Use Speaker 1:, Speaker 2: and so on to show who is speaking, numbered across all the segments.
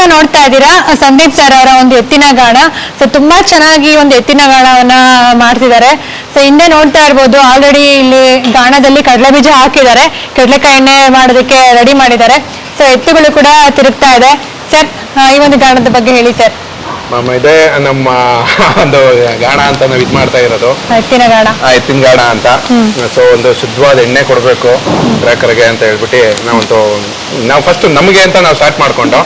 Speaker 1: ಈಗ ನೋಡ್ತಾ ಇದ್ದೀರಾ? ಸಂದೀಪ್ ಸರ್ ಅವರ ಒಂದು ಎತ್ತಿನ ಗಾಣ. ಸೊ ತುಂಬಾ ಚೆನ್ನಾಗಿ ಒಂದು ಎತ್ತಿನ ಗಾಣವನ್ನ ಮಾಡ್ತಿದ್ದಾರೆ. ಸೊ ಹಿಂದೆ ನೋಡ್ತಾ ಇರ್ಬೋದು ಆಲ್ರೆಡಿ ಇಲ್ಲಿ ಗಾಣದಲ್ಲಿ ಕಡಲೆ ಬೀಜ ಹಾಕಿದ್ದಾರೆ. ಕಡಲೆಕಾಯಿ ಎಣ್ಣೆ ಮಾಡೋದಕ್ಕೆ ರೆಡಿ ಮಾಡಿದ್ದಾರೆ. ಸೊ ಎತ್ತುಗಳು ಕೂಡ ತಿರುಗ್ತಾ ಇದೆ. ಸರ್ ಈ ಒಂದು ಗಾಣದ ಬಗ್ಗೆ ಹೇಳಿ ಸರ್
Speaker 2: ಮ್ಯಾಮ್ ಇದೇ ನಮ್ಮ ಒಂದು ಗಾಣ ಅಂತ ನಾವು ಇದು ಮಾಡ್ತಾ ಇರೋದು.
Speaker 1: ಎತ್ತಿನ ಗಾಣ
Speaker 2: ಆ ಎತ್ತಿನ ಗಾಣ ಅಂತ. ಸೊ ಒಂದು ಶುದ್ಧವಾದ ಎಣ್ಣೆ ಕೊಡ್ಬೇಕು ಗ್ರಾಹಕರಿಗೆ ಅಂತ ಹೇಳ್ಬಿಟ್ಟು ನಾವಂತೂ ನಾವು ಫಸ್ಟ್ ನಮಗೆ ಅಂತ ನಾವು ಸ್ಟಾರ್ಟ್ ಮಾಡ್ಕೊಂಡು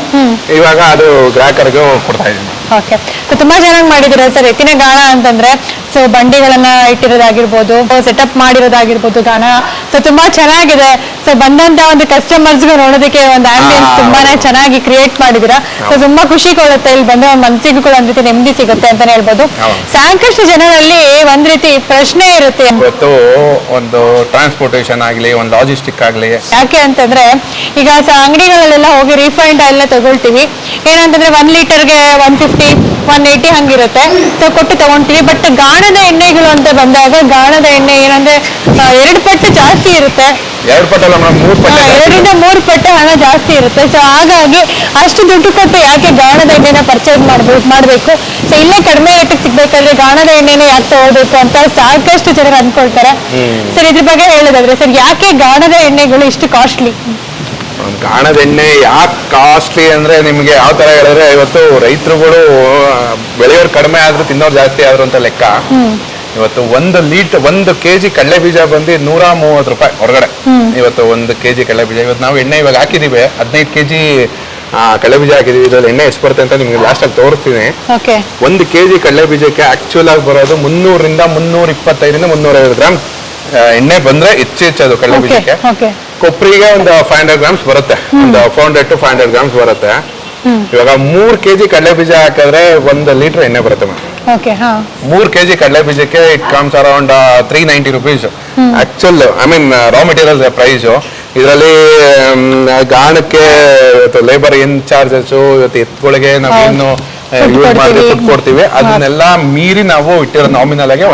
Speaker 2: ಇವಾಗ ಅದು ಗ್ರಾಹಕರಿಗೂ ಕೊಡ್ತಾ ಇದೀವಿ
Speaker 1: ಓಕೆ ಸೊ ತುಂಬಾ ಚೆನ್ನಾಗಿ ಮಾಡಿದ್ದೀರಾ ಸರ್? ಎತ್ತಿನ ಗಾಣ ಅಂತಂದ್ರೆ ಸೊ ಬಂಡಿಗಳನ್ನ ಇಟ್ಟಿರೋದಾಗಿರ್ಬೋದು ಸೆಟಪ್ ಮಾಡಿರೋದಾಗಿರ್ಬೋದು ಗಾಣ. ಸೊ ತುಂಬಾ ಚೆನ್ನಾಗಿದೆ. ಸೊ ಬಂದಂತ ಒಂದು ಕಸ್ಟಮರ್ಸ್ಗೂ ನೋಡೋದಕ್ಕೆ ಒಂದು ಆಂಬಿಯನ್ಸ್ ತುಂಬಾನೇ ಚೆನ್ನಾಗಿ ಕ್ರಿಯೇಟ್ ಮಾಡಿದಿರಾ. ಸೊ ತುಂಬಾ ಖುಷಿ ಕೊಡುತ್ತೆ. ಇಲ್ಲಿ ಬಂದ ಮನಸ್ಸಿಗೂ ಕೂಡ ಒಂದ್ ರೀತಿ ನೆಮ್ಮದಿ ಸಿಗುತ್ತೆ ಅಂತಾನೆ ಹೇಳ್ಬೋದು. ಸಾಕಷ್ಟು ಜನರಲ್ಲಿ ಒಂದ್ ರೀತಿ ಪ್ರಶ್ನೆ ಇರುತ್ತೆ.
Speaker 2: ಇವತ್ತು ಒಂದು ಟ್ರಾನ್ಸ್ಪೋರ್ಟೇಷನ್ ಆಗಲಿ ಒಂದು ಲಾಜಿಸ್ಟಿಕ್ ಆಗಲಿ.
Speaker 1: ಯಾಕೆ ಅಂತಂದ್ರೆ ಈಗ ಅಂಗಡಿಗಳಲ್ಲೆಲ್ಲ ಹೋಗಿ ರಿಫೈಂಡ್ ಆಯಿಲ್ ತಗೊಳ್ತೀವಿ. ಏನಂತಂದ್ರೆ ಒನ್ ಲೀಟರ್ಗೆ ಒನ್ ಫಿಫ್ಟಿ ಒನ್ ಏಯ್ಟಿ ಹಂಗಿರುತ್ತೆ. ಸೊ ಕೊಟ್ಟು ತಗೊಂತೀವಿ. ಬಟ್ ಗಾಣದ ಎಣ್ಣೆಗಳು ಅಂತ ಬಂದಾಗ ಗಾಣದ ಎಣ್ಣೆ ಏನಂದ್ರೆ ಎರಡು ಪಟ್ಟು ಜಾಸ್ತಿ ಇರುತ್ತೆ.
Speaker 2: ಎರಡು ಪಟ್ಟಲ್ಲ ಮೇಡಮ್ ಮೂರು
Speaker 1: ಆ,
Speaker 2: ಪಟ್ಟ
Speaker 1: ಎರಡರಿಂದ ಮೂರು ಪಟ್ಟು ಹಣ ಜಾಸ್ತಿ ಇರುತ್ತೆ. ಸೊ ಹಾಗಾಗಿ ಅಷ್ಟು ದುಡ್ಡು ಕೊಟ್ಟು ಯಾಕೆ ಗಾಣದ ಎಣ್ಣೆನ ಪರ್ಚೇಸ್ ಮಾಡ್ಬೇಕು ಮಾಡಬೇಕು? ಸೊ ಇಲ್ಲೇ ಕಡಿಮೆ ರೇಟಿಗೆ ಸಿಗ್ಬೇಕಾದ್ರೆ ಗಾಣದ ಎಣ್ಣೆನೇ ಯಾಕೆ ತಗೋಬೇಕು ಅಂತ ಸಾಕಷ್ಟು ಜನರು ಅನ್ಕೊಳ್ತಾರೆ ಸರ್ ಇದ್ರ ಬಗ್ಗೆ ಹೇಳೋದಾದ್ರೆ ಸರ್ ಯಾಕೆ ಗಾಣದ ಎಣ್ಣೆಗಳು ಇಷ್ಟು ಕಾಸ್ಟ್ಲಿ
Speaker 2: ಗಾಣದ ಎಣ್ಣೆ ಯಾಕೆ ಕಾಸ್ಟ್ಲಿ ಅಂದ್ರೆ ನಿಮಗೆ ಯಾವ ತರ ಹೇಳಿದ್ರೆ ಇವತ್ತು ರೈತರುಗಳು ಬೆಳೆಯೋರು ಕಡಿಮೆ ಆದರೂ ತಿನ್ನೋರು ಜಾಸ್ತಿ ಆದ್ರು ಅಂತ ಲೆಕ್ಕ. ಇವತ್ತು ಒಂದು ಲೀಟರ್ ಒಂದು ಕೆಜಿ ಕಡಲೆ ಬೀಜ ಬಂದು ನೂರ ಮೂವತ್ತು ರೂಪಾಯಿ ಹೊರಗಡೆ. ಇವತ್ತು ಒಂದು ಕೆಜಿ ಕಡಲೆ ಬೀಜ ಇವತ್ತು ನಾವು ಎಣ್ಣೆ ಇವಾಗ ಹಾಕಿದ್ದೀವಿ ಹದಿನೈದು ಕೆಜಿ ಕಡಲೆ ಬೀಜ ಹಾಕಿದ್ದೀವಿ ಇದರಲ್ಲಿ ಎಣ್ಣೆ ಎಷ್ಟು ಬರುತ್ತೆ ಅಂತ ನಿಮಗೆ ಲಾಸ್ಟಾಗಿ ತೋರಿಸ್ತೀನಿ. ಒಂದು ಕೆ ಕೆಜಿ ಕಡಲೆ ಬೀಜಕ್ಕೆ ಆ್ಯಕ್ಚುಲ್ ಆಗಿ ಬರೋದು ಮುನ್ನೂರಿಂದ ಮುನ್ನೂರ ಇಪ್ಪತ್ತೈದರಿಂದ ಮುನ್ನೂರೈವತ್ತು ಗ್ರಾಮ್ ಎಣ್ಣೆ ಬಂದ್ರೆ ಹೆಚ್ಚು ಹೆಚ್ಚು ಅದು ಕಡಲೆ ಬೀಜಕ್ಕೆ. ಕೊಬ್ಬರಿಗೆ ಒಂದು ಫೈವ್ ಹಂಡ್ರೆಡ್ ಗ್ರಾಮ್ಸ್ ಬರುತ್ತೆ. ಒಂದು four hundred to five hundred grams ಬರುತ್ತೆ. ಇವಾಗ ಮೂರ್ ಕೆಜಿ ಕಡಲೆ ಬೀಜ ಹಾಕಿದ್ರೆ ಒಂದು ಲೀಟರ್ ಎಣ್ಣೆ ಬರುತ್ತೆ ಮ್ಯಾಮ್
Speaker 1: ಓಕೆ ಹಾ.
Speaker 2: ಮೂರ್ ಕೆಜಿ ಕಡಲೆ ಬೀಜಕ್ಕೆ it comes around three ninety rupees actual I mean raw material price ಇದರಲ್ಲಿ ಗಾಣಕ್ಕೆ ಇವತ್ತು ಲೇಬರ್ ಏನ್ ಚಾರ್ಜಸ್ ಇವತ್ತು ಎತ್ಗಳಿಗೆ ನಾವೇನು ಯೂಸ್ ಮಾಡಿ
Speaker 1: ಕೊಡ್ತೀವಿ.
Speaker 2: ಅದನ್ನೆಲ್ಲ ಮೀರಿ ನಾವು ಇಟ್ಟಿರೋ ನಾಮಿನಲ್ ಆಗಿ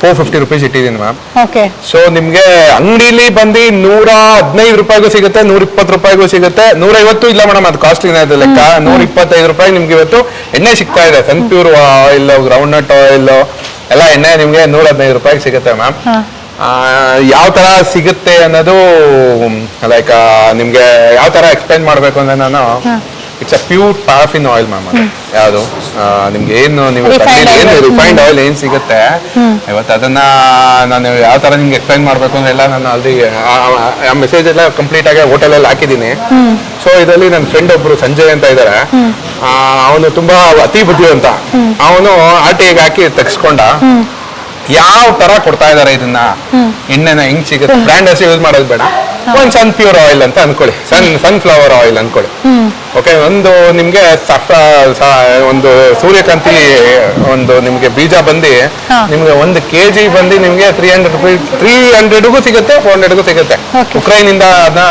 Speaker 2: ಫೋರ್ ಫಿಫ್ಟಿ ರುಪೀಸ್ ಇಟ್ಟಿದ್ದೀನಿ ಮ್ಯಾಮ್
Speaker 1: ಓಕೆ
Speaker 2: ಸೊ ನಿಮ್ಗೆ ಅಂಗಡಿಲಿ ಬಂದು ನೂರ ಹದಿನೈದು ರೂಪಾಯಿಗೂ ಸಿಗುತ್ತೆ ನೂರ ಇಪ್ಪತ್ತು ರೂಪಾಯಿಗೂ ಸಿಗುತ್ತೆ. ನೂರ ಐವತ್ತು ಇಲ್ಲ ಮೇಡಮ್ ಅದು ಕಾಸ್ಟ್ಲಿನ ಇದೆ ಲೆಕ್ಕ. ನೂರ ಇಪ್ಪತ್ತೈದು ರೂಪಾಯಿ ನಿಮ್ಗೆ ಇವತ್ತು ಎಣ್ಣೆ ಸಿಗ್ತಾ ಇದೆ. Sunpure oil groundnut oil ಎಲ್ಲ ಎಣ್ಣೆ ನಿಮ್ಗೆ ನೂರ ಹದಿನೈದು ರೂಪಾಯಿಗೆ ಸಿಗುತ್ತೆ ಮ್ಯಾಮ್ ಯಾವ ತರ ಸಿಗುತ್ತೆ ಅನ್ನೋದು ಲೈಕ್ ನಿಮ್ಗೆ ಯಾವ ತರ ಎಕ್ಸ್ಪ್ಲೈನ್ ಮಾಡ್ಬೇಕು ಅಂದ್ರೆ ನಾನು it's a pure paraffin oil ma'am ಅದು. ಯಾವುದು? ನಿಮ್ಗೆ ಏನು ನೀವು ಏನು ರಿಫೈನ್ಡ್ ಆಯಿಲ್ ಏನು ಸಿಗುತ್ತೆ? ಇವತ್ತು ಅದನ್ನ ನಾನು ಯಾವ ತರ ನಿಮ್ಗೆ ಎಕ್ಸ್ಪ್ಲೈನ್ ಮಾಡಬೇಕು ಅಂದ್ರೆ ಎಲ್ಲ ನಾನು ಅಲ್ಲಿ ಆ ಮೆಸೇಜ್ ಎಲ್ಲ ಕಂಪ್ಲೀಟ್ ಆಗಿ ಹೋಟೆಲಲ್ಲಿ ಹಾಕಿದ್ದೀನಿ. ಸೊ ಇದರಲ್ಲಿ ನನ್ನ ಫ್ರೆಂಡ್ ಒಬ್ರು ಸಂಜಯ್ ಅಂತ ಇದ್ದಾರೆ ಅವನು ತುಂಬಾ ಅತಿ ಬುದ್ಧಿವಂತ. ಅವನು ಆರ್ ಟಿ ಐಗೆ ಹಾಕಿ ತೆಗ್ಸ್ಕೊಂಡ. ಯಾವ ತರ ಕೊಡ್ತಾ ಇದಾರೆ ಇದನ್ನ? ಎಣ್ಣೆನ ಹೆಂಗ್ ಸಿಗುತ್ತೆ? ಬ್ರ್ಯಾಂಡ್ ಯೂಸ್ ಮಾಡೋದು ಬೇಡ. ಒಂದ್ ಸನ್ ಪ್ಯೂರ್ ಆಯಿಲ್ ಅಂತ ಅನ್ಕೊಳ್ಳಿ. ಸನ್ ಫ್ಲವರ್ ಆಯಿಲ್ ಅನ್ಕೊಳ್ಳಿ. ಓಕೆ ಒಂದು ನಿಮ್ಗೆ ಸಫ ಒಂದು ಸೂರ್ಯಕಾಂತಿ ಒಂದು ನಿಮ್ಗೆ ಬೀಜ ಬಂದು ನಿಮಗೆ ಒಂದು ಕೆ ಜಿ ಬಂದು ನಿಮ್ಗೆ ತ್ರೀ ಹಂಡ್ರೆಡ್ ರುಪೀಸ್ ತ್ರೀ ಹಂಡ್ರೆಡ್ಗೂ ಸಿಗುತ್ತೆ ಫೋರ್ ಹಂಡ್ರೆಡ್ಗೂ ಸಿಗುತ್ತೆ.
Speaker 1: ಉಕ್ರೈನಿಂದ
Speaker 2: ಉಕ್ರೈನ್ ಇಂದ ಅದನ್ನ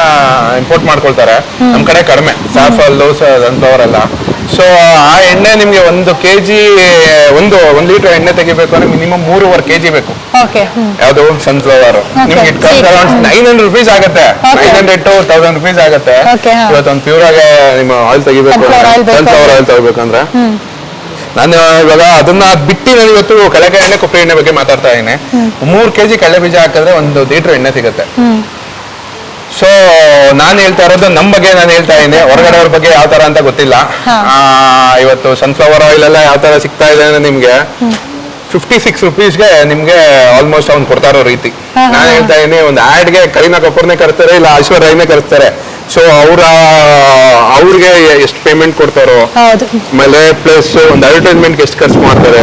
Speaker 2: ಇಂಪೋರ್ಟ್ ಮಾಡ್ಕೊಳ್ತಾರೆ. ನಮ್ ಕಡೆ ಕಡಿಮೆ. ಸಾಫಲ್ಲು ಸನ್ಫ್ಲವರ್ ಎಲ್ಲ. ಸೊ ಆ ಎಣ್ಣೆ ನಿಮ್ಗೆ ಒಂದು ಕೆ ಜಿ ಒಂದು ಒಂದ್ ಲೀಟರ್ ಎಣ್ಣೆ ತೆಗಿಬೇಕು ಅಂದ್ರೆ ಮಿನಿಮಮ್ ಮೂರುವರೆ ಕೆ ಜಿ ಬೇಕು.
Speaker 1: ಓಕೆ ಸನ್
Speaker 2: ಯಾವುದು ಸನ್ಫ್ಲವರ್ ನಿಮ್ಗೆ it
Speaker 1: cost.
Speaker 2: Around nine hundred rupees ಆಗುತ್ತೆ. Nine hundred to thousand rupees ಆಗುತ್ತೆ.
Speaker 1: ಇವತ್ತು ಒಂದು
Speaker 2: ಇವತ್ತೊಂದು ಪ್ಯೂರ್ ಆಗಿ ನಿಮ್ಮ ಆಯಿಲ್ ತೆಗಿಬೇಕು ಸನ್ಫ್ಲವರ್ ಆಯಿಲ್ ತಗೋಬೇಕಂದ್ರೆ. ನಾನು ಇವಾಗ ಅದನ್ನ ಬಿಟ್ಟು ನಾನು ಇವತ್ತು ಕಡಲೆಕಾಯಿ ಎಣ್ಣೆ ಕೊಬ್ಬರಿ ಎಣ್ಣೆ ಬಗ್ಗೆ ಮಾತಾಡ್ತಾ ಇದ್ದೀನಿ. ಮೂರ್ ಕೆಜಿ ಕಡಲೆ ಬೀಜ ಹಾಕಿದ್ರೆ ಒಂದು ಲೀಟರ್ ಎಣ್ಣೆ ಸಿಗುತ್ತೆ. ಸೊ ನಾನು ಹೇಳ್ತಾ ಇರೋದು ನಮ್ಮ ಬಗ್ಗೆ ನಾನು ಹೇಳ್ತಾ ಇದ್ದೀನಿ. ಹೊರಗಡೆ ಅವ್ರ ಬಗ್ಗೆ ಯಾವ ತರ ಅಂತ ಗೊತ್ತಿಲ್ಲ. ಆ, ಇವತ್ತು ಸನ್ಫ್ಲವರ್ ಆಯಿಲ್ ಎಲ್ಲ ಯಾವ ತರ ಸಿಗ್ತಾ ಇದೆ ಅಂದ್ರೆ ನಿಮ್ಗೆ ಫಿಫ್ಟಿ ಸಿಕ್ಸ್ ರುಪೀಸ್ಗೆ ನಿಮ್ಗೆ ಆಲ್ಮೋಸ್ಟ್ ಅವ್ನು ಕೊಡ್ತಾ ಇರೋ ರೀತಿ. ನಾನು ಹೇಳ್ತಾ ಇದ್ದೀನಿ ಒಂದು ಆಡ್ಗೆ ಕರೀನಾ ಕಪೂರ್ನೇ ಕರ್ತಾರೆ ಇಲ್ಲ ಐಶ್ವರ್ಯ ರೈನೇ ಕರೆಸ್ತಾರೆ ಸೊ ಅವರ ಅವ್ರಿಗೆ ಎಷ್ಟು ಪೇಮೆಂಟ್ ಕೊಡ್ತಾರೋ? ಆಮೇಲೆ ಪ್ಲಸ್ ಒಂದು ಅಡ್ವರ್ಟೈಸ್ಮೆಂಟ್ಗೆ ಎಷ್ಟು ಖರ್ಚು ಮಾಡ್ತಾರೆ?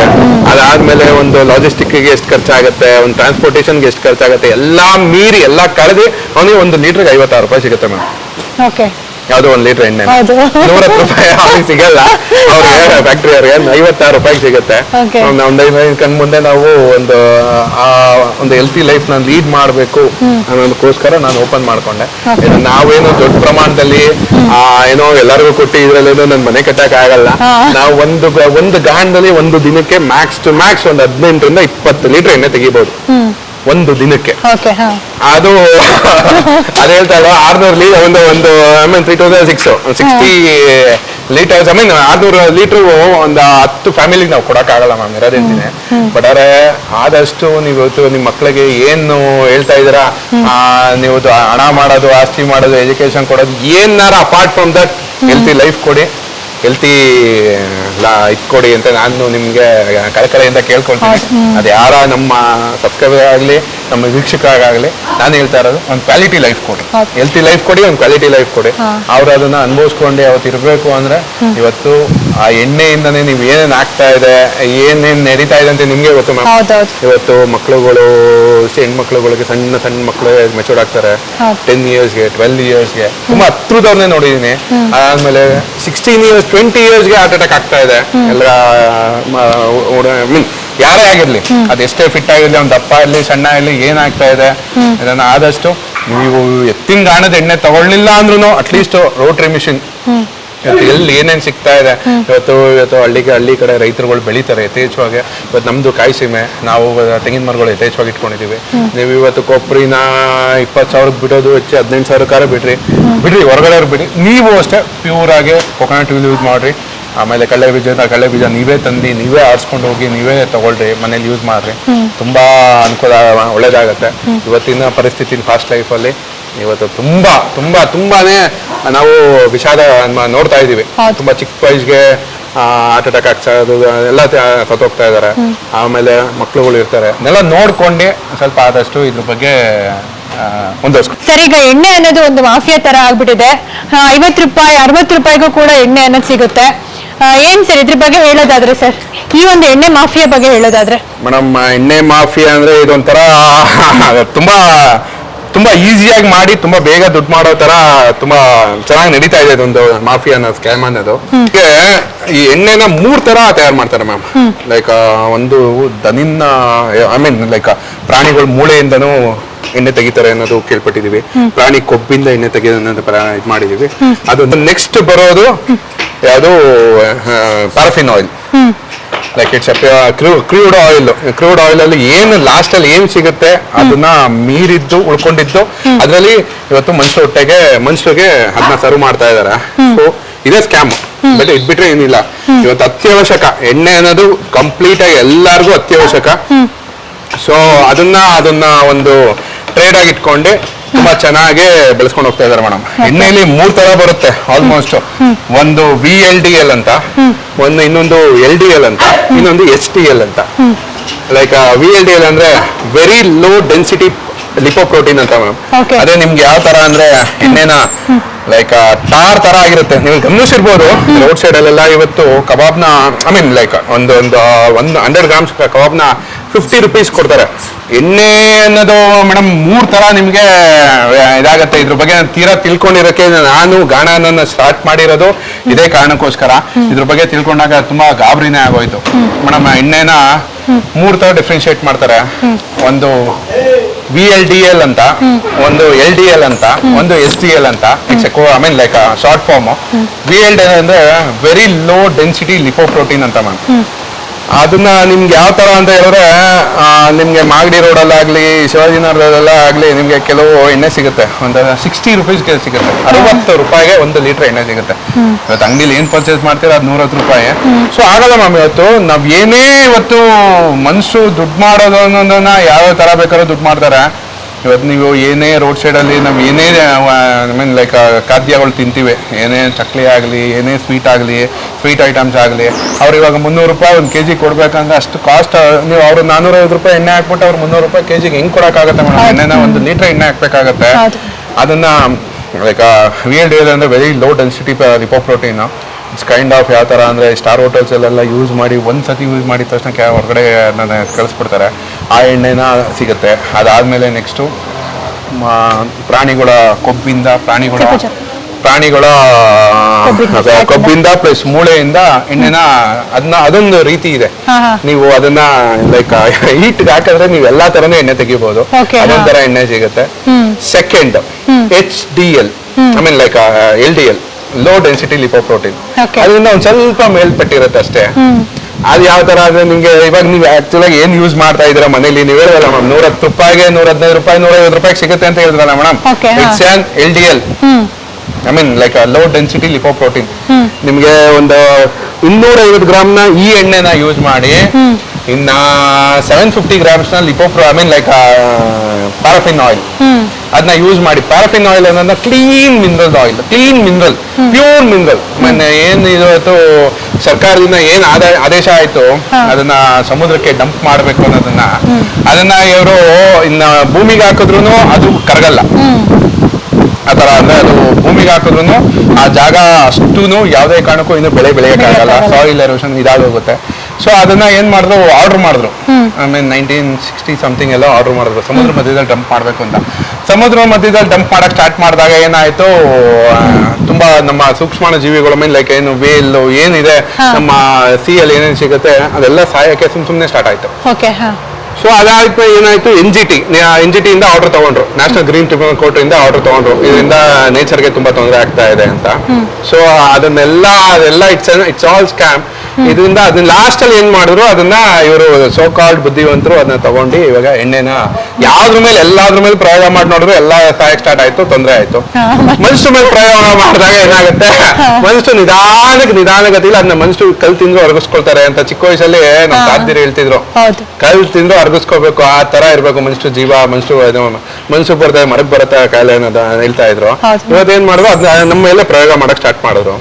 Speaker 2: ಅದಾದ್ಮೇಲೆ ಒಂದು ಲಾಜಿಸ್ಟಿಕ್ಗೆ ಎಷ್ಟು ಖರ್ಚಾಗುತ್ತೆ? ಒಂದು ಟ್ರಾನ್ಸ್ಪೋರ್ಟೇಷನ್ಗೆ ಎಷ್ಟು ಖರ್ಚಾಗುತ್ತೆ? ಎಲ್ಲ ಮೀರಿ ಎಲ್ಲ ಕಳೆದು ಅವನಿಗೆ ಒಂದು ಲೀಟರ್ಗೆ ಐವತ್ತಾರು ರೂಪಾಯಿ ಸಿಗುತ್ತೆ ಮೇಡಮ್
Speaker 1: ಓಕೆ
Speaker 2: ಯಾವುದೋ ಒಂದು ಲೀಟರ್ ಎಣ್ಣೆ
Speaker 1: ಹೌದು.
Speaker 2: ನೂರತ್ತು ರೂಪಾಯಿ ಅವ್ರಿಗೆ ಸಿಗಲ್ಲ. ಅವ್ರಿಗೆ ಫ್ಯಾಕ್ಟ್ರಿ ಅವ್ರಿಗೆ ಐವತ್ತಾರು ರೂಪಾಯಿ ಸಿಗುತ್ತೆ.
Speaker 1: Okay.
Speaker 2: ಒಂದು ಒಂದು ಐದು ಕಣ್ ಮುಂದೆ ನಾವು ಒಂದು ಆ ಒಂದು ಹೆಲ್ತಿ ಲೈಫ್ನ ಲೀಡ್ ಮಾಡಬೇಕು ಅನ್ನೋದಕ್ಕೋಸ್ಕರ ನಾನು ಓಪನ್ ಮಾಡ್ಕೊಂಡೆ. ಇದು ನಾವೇನು ದೊಡ್ಡ ಪ್ರಮಾಣದಲ್ಲಿ ಆ, ಏನೋ ಎಲ್ಲರಿಗೂ ಕೊಟ್ಟು ಇದ್ರಲ್ಲೇನೋ ನನ್ನ ಮನೆ ಕಟ್ಟಕ್ ಆಗಲ್ಲ.
Speaker 1: ಹಾ.
Speaker 2: ನಾವು ಒಂದು ಗ- ಒಂದು ಗಾಣದಲ್ಲಿ ಒಂದು ದಿನಕ್ಕೆ ಮ್ಯಾಕ್ಸ್ ಟು ಮ್ಯಾಕ್ಸ್ ಒಂದು ಹದಿನೆಂಟರಿಂದ ಇಪ್ಪತ್ತು ಲೀಟರ್ ಎಣ್ಣೆ ತೆಗಿಬಹುದು ಒಂದು ದಿನಕ್ಕೆ. ಅದು ಅದೇ ಹೇಳ್ತಾ ಇಲ್ವಾ ಆರ್ನೂರು ಲೀಟರ್ ಒಂದು ಒಂದು I mean three thousand six sixty litres I mean ಆರ್ನೂರು ಲೀಟ್ರು ಒಂದು ಹತ್ತು ಫ್ಯಾಮಿಲಿಗೆ ನಾವು ಕೊಡೋಕ್ಕಾಗಲ್ಲ ಮ್ಯಾಮ್ ಇರೋದು ಹೇಳ್ತೀನಿ ಬಟ್ ಆದರೆ ಆದಷ್ಟು ನೀವು ಇವತ್ತು ನಿಮ್ಮ ಮಕ್ಕಳಿಗೆ ಏನು ಹೇಳ್ತಾ ಇದ್ದೀರಾ? ಆ, ನೀವು ಹಣ ಮಾಡೋದು ಆಸ್ತಿ ಮಾಡೋದು ಎಜುಕೇಶನ್ ಕೊಡೋದು ಏನಾರ apart from that healthy life ಕೊಡಿ. ಹೆಲ್ತಿ ಇದು ಇಟ್ಕೊಡಿ ಅಂತ ನಾನು ನಿಮಗೆ ಕಳಕಳೆಯಿಂದ ಕೇಳ್ಕೊಳ್ತೀನಿ. ಅದು ಯಾರ ನಮ್ಮ ಸಬ್ಸ್ಕ್ರೈಬರ್ ಆಗಲಿ ನಮ್ಮ ವೀಕ್ಷಕರಾಗಲಿ ನಾನು ಹೇಳ್ತಾ ಇರೋದು ಒಂದು ಕ್ವಾಲಿಟಿ ಲೈಫ್ ಕೊಡಿ. ಹೆಲ್ತಿ ಲೈಫ್ ಕೊಡಿ ಒಂದು ಕ್ವಾಲಿಟಿ ಲೈಫ್ ಕೊಡಿ. ಅವ್ರು ಅದನ್ನ ಅನುಭವಿಸ್ಕೊಂಡು ಯಾವತ್ತು ಇರಬೇಕು ಅಂದ್ರೆ ಇವತ್ತು ಆ ಎಣ್ಣೆಯಿಂದನೇ ನೀವು ಏನೇನು ಆಗ್ತಾ ಇದೆ ಏನೇನು ನಡೀತಾ ಇದೆ ಅಂತ ನಿಮಗೆ ಗೊತ್ತು ಮ್ಯಾಮ್. ಇವತ್ತು ಮಕ್ಕಳುಗಳು ಹೆಣ್ಮಕ್ಳುಗಳಿಗೆ ಸಣ್ಣ ಸಣ್ಣ ಮಕ್ಕಳು ಮೆಚೂರ್ ಆಗ್ತಾರೆ.
Speaker 1: ಟೆನ್
Speaker 2: ಟೆನ್ ಇಯರ್ಸ್ಗೆ ಟ್ವೆಲ್ ಇಯರ್ಸ್ಗೆ ತುಂಬಾ ಹತ್ರದವ್ರನ್ನೇ ನೋಡಿದ್ದೀನಿ ಆಮೇಲೆ ಸಿಕ್ಸ್ಟೀನ್ ಇಯರ್ಸ್ ಟ್ವೆಂಟಿ ಇಯರ್ಸ್ಗೆ ಹಾರ್ಟ್ ಅಟ್ಯಾಕ್ ಆಗ್ತಾ ಇದೆ. ಎಲ್ಲ ಮೀನ್ ಯಾರೇ ಆಗಿರ್ಲಿ ಅದೆಷ್ಟೇ ಫಿಟ್ ಆಗಿರ್ಲಿ ಒಂದ್ ದಪ್ಪ ಇರಲಿ ಸಣ್ಣ ಇರಲಿ ಏನಾಗ್ತಾ ಇದೆ? ಇದನ್ನ ಆದಷ್ಟು ನೀವು ಎತ್ತಿನ ಗಾಣದ ಎಣ್ಣೆ ತಗೊಳ್ಳಿಲ್ಲ ಅಂದ್ರೂ ಅಟ್ಲೀಸ್ಟ್ ರೋಟ್ರಿ ಮಿಷಿನ್ ಇವತ್ತು ಎಲ್ಲಿ ಏನೇನ್ ಸಿಗ್ತಾ ಇದೆ? ಇವತ್ತು ಇವತ್ತು ಹಳ್ಳಿಗೆ ಹಳ್ಳಿ ಕಡೆ ರೈತರುಗಳು ಬೆಳೀತಾರೆ ಯಥೇಚ್ಛವಾಗಿ. ಇವತ್ತು ನಮ್ದು ಕಾಯಿಸೀಮೆ ನಾವು ತೆಂಗಿನ ಮರಗಳು ಯಥೇಚ್ಛವಾಗಿ ಇಟ್ಕೊಂಡಿದೀವಿ ನೀವು ಇವತ್ತು ಕೊಬ್ಬರಿನ ಇಪ್ಪತ್ತು ಸಾವಿರಕ್ಕೆ ಬಿಡೋದು ಹೆಚ್ಚು ಹದಿನೆಂಟು ಸಾವಿರಕ್ಕಾರ ಬಿಡ್ರಿ. ಬಿಡ್ರಿ ಹೊರಗಡೆ ಬಿಡಿ. ನೀವು ಅಷ್ಟೇ ಪ್ಯೂರ್ ಆಗಿ ಕೊಕೊನಟ್ ಯೂಸ್ ಮಾಡ್ರಿ. ಆಮೇಲೆ ಕಳೆ ಬೀಜ ಕಳೆ ಬೀಜ ನೀವೇ ತಂದು ನೀವೇ ಆರಿಸ್ಕೊಂಡು ಹೋಗಿ ನೀವೇ ತಗೊಳ್ರಿ ಮನೇಲಿ ಯೂಸ್ ಮಾಡ್ರಿ. ತುಂಬಾ ಅನುಕೂಲ ಒಳ್ಳೇದಾಗತ್ತೆ. ಇವತ್ತಿನ ಪರಿಸ್ಥಿತಿ ಫಾಸ್ಟ್ ಲೈಫಲ್ಲಿ ಇವತ್ತು ತುಂಬಾ ತುಂಬಾ ತುಂಬಾನೇ ನಾವು ವಿಷಾದ ನೋಡ್ತಾ ಇದೀವಿ ತುಂಬಾ ಚಿಕ್ಕ ವಯಸ್ಸಿಗೆ ಹಾರ್ಟ್ ಅಟ್ಯಾಕ್ ಆಗ್ಸೋದು ಎಲ್ಲ ಸತ್ತೋಗ್ತಾ ಇದಾರೆ ಆಮೇಲೆ ಮಕ್ಳುಗಳು ಇರ್ತಾರೆ. ಅದನ್ನೆಲ್ಲ ನೋಡ್ಕೊಂಡು ಸ್ವಲ್ಪ ಆದಷ್ಟು ಇದ್ರ ಬಗ್ಗೆ
Speaker 1: ಸರ್ ಈಗ ಎಣ್ಣೆ ಅನ್ನೋದು ಒಂದು ಮಾಫಿಯಾ ತರ ಆಗ್ಬಿಟ್ಟಿದೆ. ಐವತ್ತು ರೂಪಾಯಿ ಅರವತ್ತು ರೂಪಾಯಿಗೂ ಕೂಡ ಎಣ್ಣೆ ಅನ್ನೋದು ಸಿಗುತ್ತೆ. ಏನ್ ಸರ್ ಇದ್ರ ಬಗ್ಗೆ ಹೇಳೋದಾದ್ರೆ ಸರ್? ಈ ಒಂದು ಎಣ್ಣೆ ಮಾಫಿಯಾ ಬಗ್ಗೆ ಹೇಳೋದಾದ್ರೆ.
Speaker 2: ಮೇಡಮ್ ಎಣ್ಣೆ ಮಾಫಿಯಾ ಅಂದ್ರೆ ಇದೊಂಥರ ತುಂಬಾ ತುಂಬಾ ಈಸಿಯಾಗಿ ಮಾಡಿ ತುಂಬಾ ಬೇಗ ದುಡ್ಡು ಮಾಡೋ ತರ ತುಂಬಾ ಚೆನ್ನಾಗಿ ನಡೀತಾ ಇದೆ ಅದೊಂದು ಮಾಫಿಯಾ ಅನ್ನೋ ಸ್ಕ್ಯಾಮ್ ಅನ್ನೋದು. ಈ ಎಣ್ಣೆನ ಮೂರ್ ತರ ತಯಾರು ಮಾಡ್ತಾರೆ ಮ್ಯಾಮ್ ಲೈಕ್ ಒಂದು ದನಿನ ಐ ಮೀನ್ ಲೈಕ್ ಪ್ರಾಣಿಗಳ ಮೂಳೆಯಿಂದನೂ ಎಣ್ಣೆ ತೆಗಿತಾರೆ ಅನ್ನೋದು ಕೇಳ್ಪಟ್ಟಿದೀವಿ ಪ್ರಾಣಿ ಕೊಬ್ಬಿಂದ ಎಣ್ಣೆ ತೆಗೆಯೋದು ಇದು ಮಾಡಿದೀವಿ ಅದು ನೆಕ್ಸ್ಟ್ ಬರೋದು ಯಾವುದು paraffin oil like it's crude oil crude oil ಅಲ್ಲಿ ಏನು ಲಾಸ್ಟ್ ಅಲ್ಲಿ ಏನ್ ಸಿಗುತ್ತೆ ಅದನ್ನ ಮೀರಿದ್ದು ಉಳ್ಕೊಂಡಿದ್ದು. ಅದರಲ್ಲಿ ಇವತ್ತು ಮನುಷ್ಯ ಹೊಟ್ಟೆಗೆ ಮನುಷ್ಯರಿಗೆ ಅದನ್ನ ಸರ್ವ್ ಮಾಡ್ತಾ ಇದಾರೆ. ಸೊ ಇದೇ ಸ್ಕ್ಯಾಮ್ ಬಟ್ ಇದ್ ಬಿಟ್ರೆ ಏನಿಲ್ಲ. ಇವತ್ತು ಅತ್ಯವಶ್ಯಕ ಎಣ್ಣೆ ಅನ್ನೋದು ಕಂಪ್ಲೀಟ್ ಆಗಿ ಎಲ್ಲಾರ್ಗೂ ಅತ್ಯವಶ್ಯಕ. ಸೊ ಅದನ್ನ ಅದನ್ನ ಒಂದು ಟ್ರೇಡ್ ಆಗಿ ಇಟ್ಕೊಂಡು ತುಂಬಾ ಚೆನ್ನಾಗಿ ಬೆಳೆಸ್ಕೊಂಡು ಹೋಗ್ತಾ ಇದಾರೆ ಮೇಡಮ್ ಎಣ್ಣೆಯಲ್ಲಿ ಮೂರ್ ತರ ಬರುತ್ತೆ ಆಲ್ಮೋಸ್ಟ್ ಒಂದು ವಿ ಎಲ್ ಡಿ ಎಲ್ ಅಂತ ಒಂದು ಇನ್ನೊಂದು ಎಲ್ ಡಿ ಎಲ್ ಅಂತ ಇನ್ನೊಂದು ಎಚ್ ಡಿ ಎಲ್ ಅಂತ. Like V L D L ಅಂದ್ರೆ ವೆರಿ ಲೋ ಡೆನ್ಸಿಟಿ ಲಿಪೋಪ್ರೋಟೀನ್ ಅಂತ
Speaker 1: ಮೇಡಮ್.
Speaker 2: ಅದೇ ನಿಮ್ಗೆ ಯಾವ ತರ ಅಂದ್ರೆ ಎಣ್ಣೆನ ಲೈಕ್ ಟಾರ್ ತರ ಆಗಿರುತ್ತೆ. ನೀವು ಗಮನಿಸಿರ್ಬೋದು. ರೋಡ್ ಸೈಡ್ ಅಲ್ಲೆಲ್ಲ ಇವತ್ತು ಕಬಾಬ್ನ ಐ ಮೀನ್ ಲೈಕ್ ಒಂದು ಒಂದು ಒಂದು ಹಂಡ್ರೆಡ್ ಗ್ರಾಮ್ಸ್ ಕಬಾಬ್ನ ಫಿಫ್ಟಿ ರುಪೀಸ್ ಕೊಡ್ತಾರೆ. ಎಣ್ಣೆ ಅನ್ನೋದು ಮೇಡಮ್ ಮೂರ್ ತರ ನಿಮ್ಗೆ ಇದಾಗತ್ತೆ. ಇದ್ರ ಬಗ್ಗೆ ನಾನು ತೀರಾ ತಿಳ್ಕೊಂಡಿರೋಕೆ ನಾನು ಗಾಣನ ಸ್ಟಾರ್ಟ್ ಮಾಡಿರೋದು ಇದೇ ಕಾರಣಕ್ಕೋಸ್ಕರ. ಇದ್ರ ಬಗ್ಗೆ ತಿಳ್ಕೊಂಡಾಗ ತುಂಬಾ ಗಾಬರಿನೇ ಆಗೋಯ್ತು. ಮೇಡಮ್ ಎಣ್ಣೆನ ಮೂರ್ ತರ ಡಿಫ್ರೆನ್ಶಿಯೇಟ್ ಮಾಡ್ತಾರೆ. ಒಂದು ವಿ ಎಲ್ ಡಿ ಅಂತ, ಒಂದು ಎಲ್ ಡಿ ಎಲ್ ಅಂತ, ಒಂದು ಎಸ್ ಡಿ ಎಲ್ ಅಂತ it's I mean like short form V L D L ಅಂದ್ರೆ very low density lipo protein ಅಂತ ಮ್ಯಾಮ್ ಅದನ್ನ ನಿಮ್ಗೆ ಯಾವ ತರ ಅಂತ ಹೇಳಿದ್ರೆ ನಿಮ್ಗೆ ಮಾಗಡಿ ರೋಡಲ್ಲಾಗ್ಲಿ ಶಿವಾಜಿನಗರದಲ್ಲ ಆಗ್ಲಿ ನಿಮ್ಗೆ ಕೆಲವು ಎಣ್ಣೆ ಸಿಗುತ್ತೆ. ಒಂದು ಸಿಕ್ಸ್ಟಿ ರುಪೀಸ್ಗೆ ಸಿಗುತ್ತೆ. ಅರವತ್ತು ರೂಪಾಯಿಗೆ ಒಂದು ಲೀಟರ್ ಎಣ್ಣೆ ಸಿಗುತ್ತೆ. ಇವತ್ತು ಅಂಗಡಿಲಿ ಏನ್ ಪರ್ಚೇಸ್ ಮಾಡ್ತೀರಾ? ಅದು ನೂರತ್ತು ರೂಪಾಯಿ. ಸೊ ಆಗಲ್ಲ ಮ್ಯಾಮ್ ಇವತ್ತು ನಾವ್ ಏನೇ ಇವತ್ತು ಮನ್ಸು ದುಡ್ಡು ಮಾಡೋದು ಅನ್ನೋದನ್ನ ಯಾವ ತರ ಬೇಕಾದ್ರೂ ದುಡ್ಡು ಮಾಡ್ತಾರೆ. ಇವತ್ತು ನೀವು ಏನೇ ರೋಡ್ ಸೈಡಲ್ಲಿ ನಾವು ಏನೇ ಐ ಮೀನ್ ಲೈಕ್ ಖಾದ್ಯಗಳು ತಿಂತೀವಿ ಏನೇ ಚಕ್ಲಿ ಆಗಲಿ ಏನೇ ಸ್ವೀಟ್ ಆಗಲಿ ಸ್ವೀಟ್ ಐಟಮ್ಸ್ ಆಗಲಿ ಅವ್ರು ಇವಾಗ ಮುನ್ನೂರು ರೂಪಾಯಿ ಒಂದು ಕೆ ಜಿ ಕೊಡಬೇಕಂದ್ರೆ ಅಷ್ಟು ಕಾಸ್ಟ್ ನೀವು ಅವರು ನಾನ್ನೂರೈವತ್ತು ರೂಪಾಯಿ ಎಣ್ಣೆ ಹಾಕ್ಬಿಟ್ಟು ಅವ್ರು ಮುನ್ನೂರು ರೂಪಾಯಿ ಕೆ ಜಿಗೆ ಹೆಂಗೆ ಕೊಡೋಕ್ಕಾಗತ್ತೆ ಮೇಡಮ್? ಎಣ್ಣೆನ ಒಂದು ಲೀಟ್ರ್ ಎಣ್ಣೆ ಹಾಕ್ಬೇಕಾಗತ್ತೆ. ಅದನ್ನು ಲೈಕ್ ವಿ ಎಲ್ ಡಿ ಅಂದ್ರೆ very low density lipoprotein it's kind of ಯಾವ ಥರ ಅಂದರೆ ಸ್ಟಾರ್ ಹೋಟೆಲ್ಸಲ್ಲೆಲ್ಲ ಯೂಸ್ ಮಾಡಿ ಒಂದು ಸತಿ ಯೂಸ್ ಮಾಡಿದ ತಕ್ಷಣ ಕ್ಯಾ ಹೊರಗಡೆ ನನ್ನ ಕಳಿಸ್ಬಿಡ್ತಾರೆ. ಆ ಎಣ್ಣೆನ ಸಿಗುತ್ತೆ. ಅದಾದಮೇಲೆ ನೆಕ್ಸ್ಟು ಪ್ರಾಣಿಗಳ ಕೊಬ್ಬಿಂದ ಪ್ರಾಣಿಗಳ. ಪ್ರಾಣಿಗಳ
Speaker 1: ಕೊಬ್ಬಿಂದ,
Speaker 2: ಪ್ಲಸ್ ಮೂಳೆಯಿಂದ ಎಣ್ಣೆನ ಅದನ್ನ ಅದೊಂದು ರೀತಿ ಇದೆ. ನೀವು ಅದನ್ನ ಲೈಕ್ ಹೀಟ್ ಹಾಕಿದ್ರೆ ನೀವು ಎಲ್ಲಾ ತರನೇ ಎಣ್ಣೆ ತೆಗಿಬಹುದು ಅದೊಂಥರ ಎಣ್ಣೆ ಸಿಗುತ್ತೆ. Second H D L I mean like L D L low density lipoprotein. ಅದರಿಂದ ಒಂದ್ ಸ್ವಲ್ಪ ಮೇಲ್ಪಟ್ಟಿರುತ್ತೆ ಅಷ್ಟೇ. ಅದು ಯಾವ ತರ ಆದ್ರೆ ನಿಮ್ಗೆ ಇವಾಗ ನೀವು ಆಕ್ಚುಲ್ ಆಗಿ ಏನ್ ಯೂಸ್ ಮಾಡ್ತಾ ಇದ್ದೀರಾ ಮನೇಲಿ? ನೀವು ಹೇಳಿದ್ರಲ್ಲ ಮ್ಯಾಮ್ ನೂರ ಹತ್ತು ರೂಪಾಯಿಗೆ ನೂರ ಹದಿನೈದು ರೂಪಾಯಿ ನೂರ ಐವತ್ತು ರೂಪಾಯಿ ಸಿಗುತ್ತೆ ಅಂತ ಹೇಳಿದ್ರಲ್ಲ madam. It's on L D L I mean like low density lipo protein ನಿಮ್ಗೆ ಒಂದು ಇನ್ನೂರ ಐವತ್ತು ನ ಈ ಎಣ್ಣೆನ ಯೂಸ್ ಮಾಡಿ ಇನ್ನ seven fifty ಗ್ರಾಮ್ಸ್ನ lipopro I mean like paraffin oil ಅದನ್ನ ಯೂಸ್ ಮಾಡಿ. ಪ್ಯಾರಫಿನ್ ಆಯಿಲ್ ಅನ್ನೋದನ್ನ clean mineral oil clean mineral pure mineral ಮೊನ್ನೆ ಏನ್ ಇವತ್ತು ಸರ್ಕಾರದಿಂದ ಏನ್ ಆದ- ಆದೇಶ ಆಯ್ತು ಅದನ್ನ ಸಮುದ್ರಕ್ಕೆ ಡಂಪ್ ಮಾಡ್ಬೇಕು ಅನ್ನೋದನ್ನ ಅದನ್ನ ಇವರು ಇನ್ನ ಭೂಮಿಗೆ ಹಾಕಿದ್ರು ಅದು ಕರಗಲ್ಲ. ಆ ತರ ಅಂದ್ರೆ ಅದು ಭೂಮಿಗೆ ಹಾಕಿದ್ರು ಆ ಜಾಗ ಅಷ್ಟೂನು ಯಾವುದೇ ಕಾರಣಕ್ಕೂ ಇನ್ನು ಬೆಳೆ ಬೆಳೆಯೋಕ್ಕಾಗಲ್ಲ. ಸಾಯಿಲ್ ಎರೋಷನ್ ಇದಾಗೋಗುತ್ತೆ. ಸೊ ಅದನ್ನ ಏನ್ ಮಾಡಿದ್ರು? ಆರ್ಡರ್ ಮಾಡಿದ್ರು. I mean nineteen sixty something ಎಲ್ಲ ಆರ್ಡರ್ ಮಾಡಿದ್ರು. ಸಮುದ್ರ ಮಧ್ಯದಲ್ಲಿ ಡಂಪ್ ಮಾಡ್ಬೇಕು ಅಂತ. ಸಮುದ್ರ ಮಧ್ಯದಲ್ಲಿ ಡಂಪ್ ಮಾಡಕ್ ಸ್ಟಾರ್ಟ್ ಮಾಡಿದಾಗ ಏನಾಯ್ತು? ತುಂಬಾ ನಮ್ಮ ಸೂಕ್ಷ್ಮ ಜೀವಿಗಳ ಮೇಲೆ ಲೈಕ್ ಏನು ವೇಲ್ ಏನಿದೆ ನಮ್ಮ ಸಿಯಲ್ಲಿ ಏನೇನು ಸಿಗುತ್ತೆ ಅದೆಲ್ಲ ಸಾಯಕ್ಕೆ ಸುಮ್ ಸುಮ್ನೆ ಸ್ಟಾರ್ಟ್ ಆಯ್ತು. ಸೊ ಅದಾದ್ಮೇಲೆ ಏನಾಯ್ತು? N G T N G ಟಿಯಿಂದ order ತಗೊಂಡ್ರು. ನ್ಯಾಷನಲ್ ಗ್ರೀನ್ ಟ್ರಿಬ್ಯುನಲ್ ಕೋರ್ಟ್ ಇಂದ ಆರ್ಡರ್ ತಗೊಂಡ್ರು. ಇದರಿಂದ ನೇಚರ್ಗೆ ತುಂಬಾ ತೊಂದರೆ ಆಗ್ತಾ ಇದೆ ಅಂತ. ಸೊ ಅದನ್ನೆಲ್ಲ ಅದೆಲ್ಲ ಇಟ್ಸ್ ಇಟ್ಸ್ ಆಲ್ ಸ್ಕ್ಯಾಮ್ ಇದರಿಂದ ಅದನ್ನ ಲಾಸ್ಟ್ ಅಲ್ಲಿ ಏನ್ ಮಾಡಿದ್ರು ಅದನ್ನ ಇವರು ಸೋ ಕಾಲ್ಡ್ ಬುದ್ಧಿವಂತರು ಅದನ್ನ ತಗೊಂಡು ಇವಾಗ ಎಣ್ಣೆನ ಯಾವ್ದ್ರ ಮೇಲೆ ಎಲ್ಲಾದ್ರ ಮೇಲೆ ಪ್ರಯೋಗ ಮಾಡಿ ನೋಡಿದ್ರು ಎಲ್ಲಾ ಸಾಯಕ್ ಸ್ಟಾರ್ಟ್ ಆಯ್ತು ತೊಂದರೆ ಆಯ್ತು. ಮನುಷ್ಯ ಮೇಲೆ ಪ್ರಯೋಗ ಮಾಡಿದಾಗ ಏನಾಗುತ್ತೆ? ಮನುಷ್ಯ ನಿಧಾನಕ್ಕೆ ನಿಧಾನಗತಿಲಿ ಅದನ್ನ ಮನುಷ್ಯ ಕಲ್ ತಿಂದ್ರು ಅರ್ಗಿಸ್ಕೊಳ್ತಾರೆ ಅಂತ ಚಿಕ್ಕ ವಯಸ್ಸಲ್ಲಿ ನಮ್ಮ. ತಾತಿರು ಹೇಳ್ತಿದ್ರು. ಕಲ್ ತಿಂದು ಅರ್ಗಿಸ್ಕೋಬೇಕು ಆ ತರ ಇರ್ಬೇಕು ಮನುಷ್ಯ ಜೀವ ಮನುಷ್ಯ ಮನುಷ್ಯ ಬರ್ತಾ ಮರಕ್ ಬರುತ್ತೆ ಕಾಯಿಲೆ ಅನ್ನೋದು ಹೇಳ್ತಾ ಇದ್ರು.
Speaker 1: ಇವತ್ತೇನ್
Speaker 2: ಇವತ್ತು ಏನ್ ಮಾಡಿದ್ರು ಅದ್ ನಮ್ಮ ಮೇಲೆ ಪ್ರಯೋಗ ಮಾಡಕ್ ಸ್ಟಾರ್ಟ್ ಮಾಡಿದ್ರು.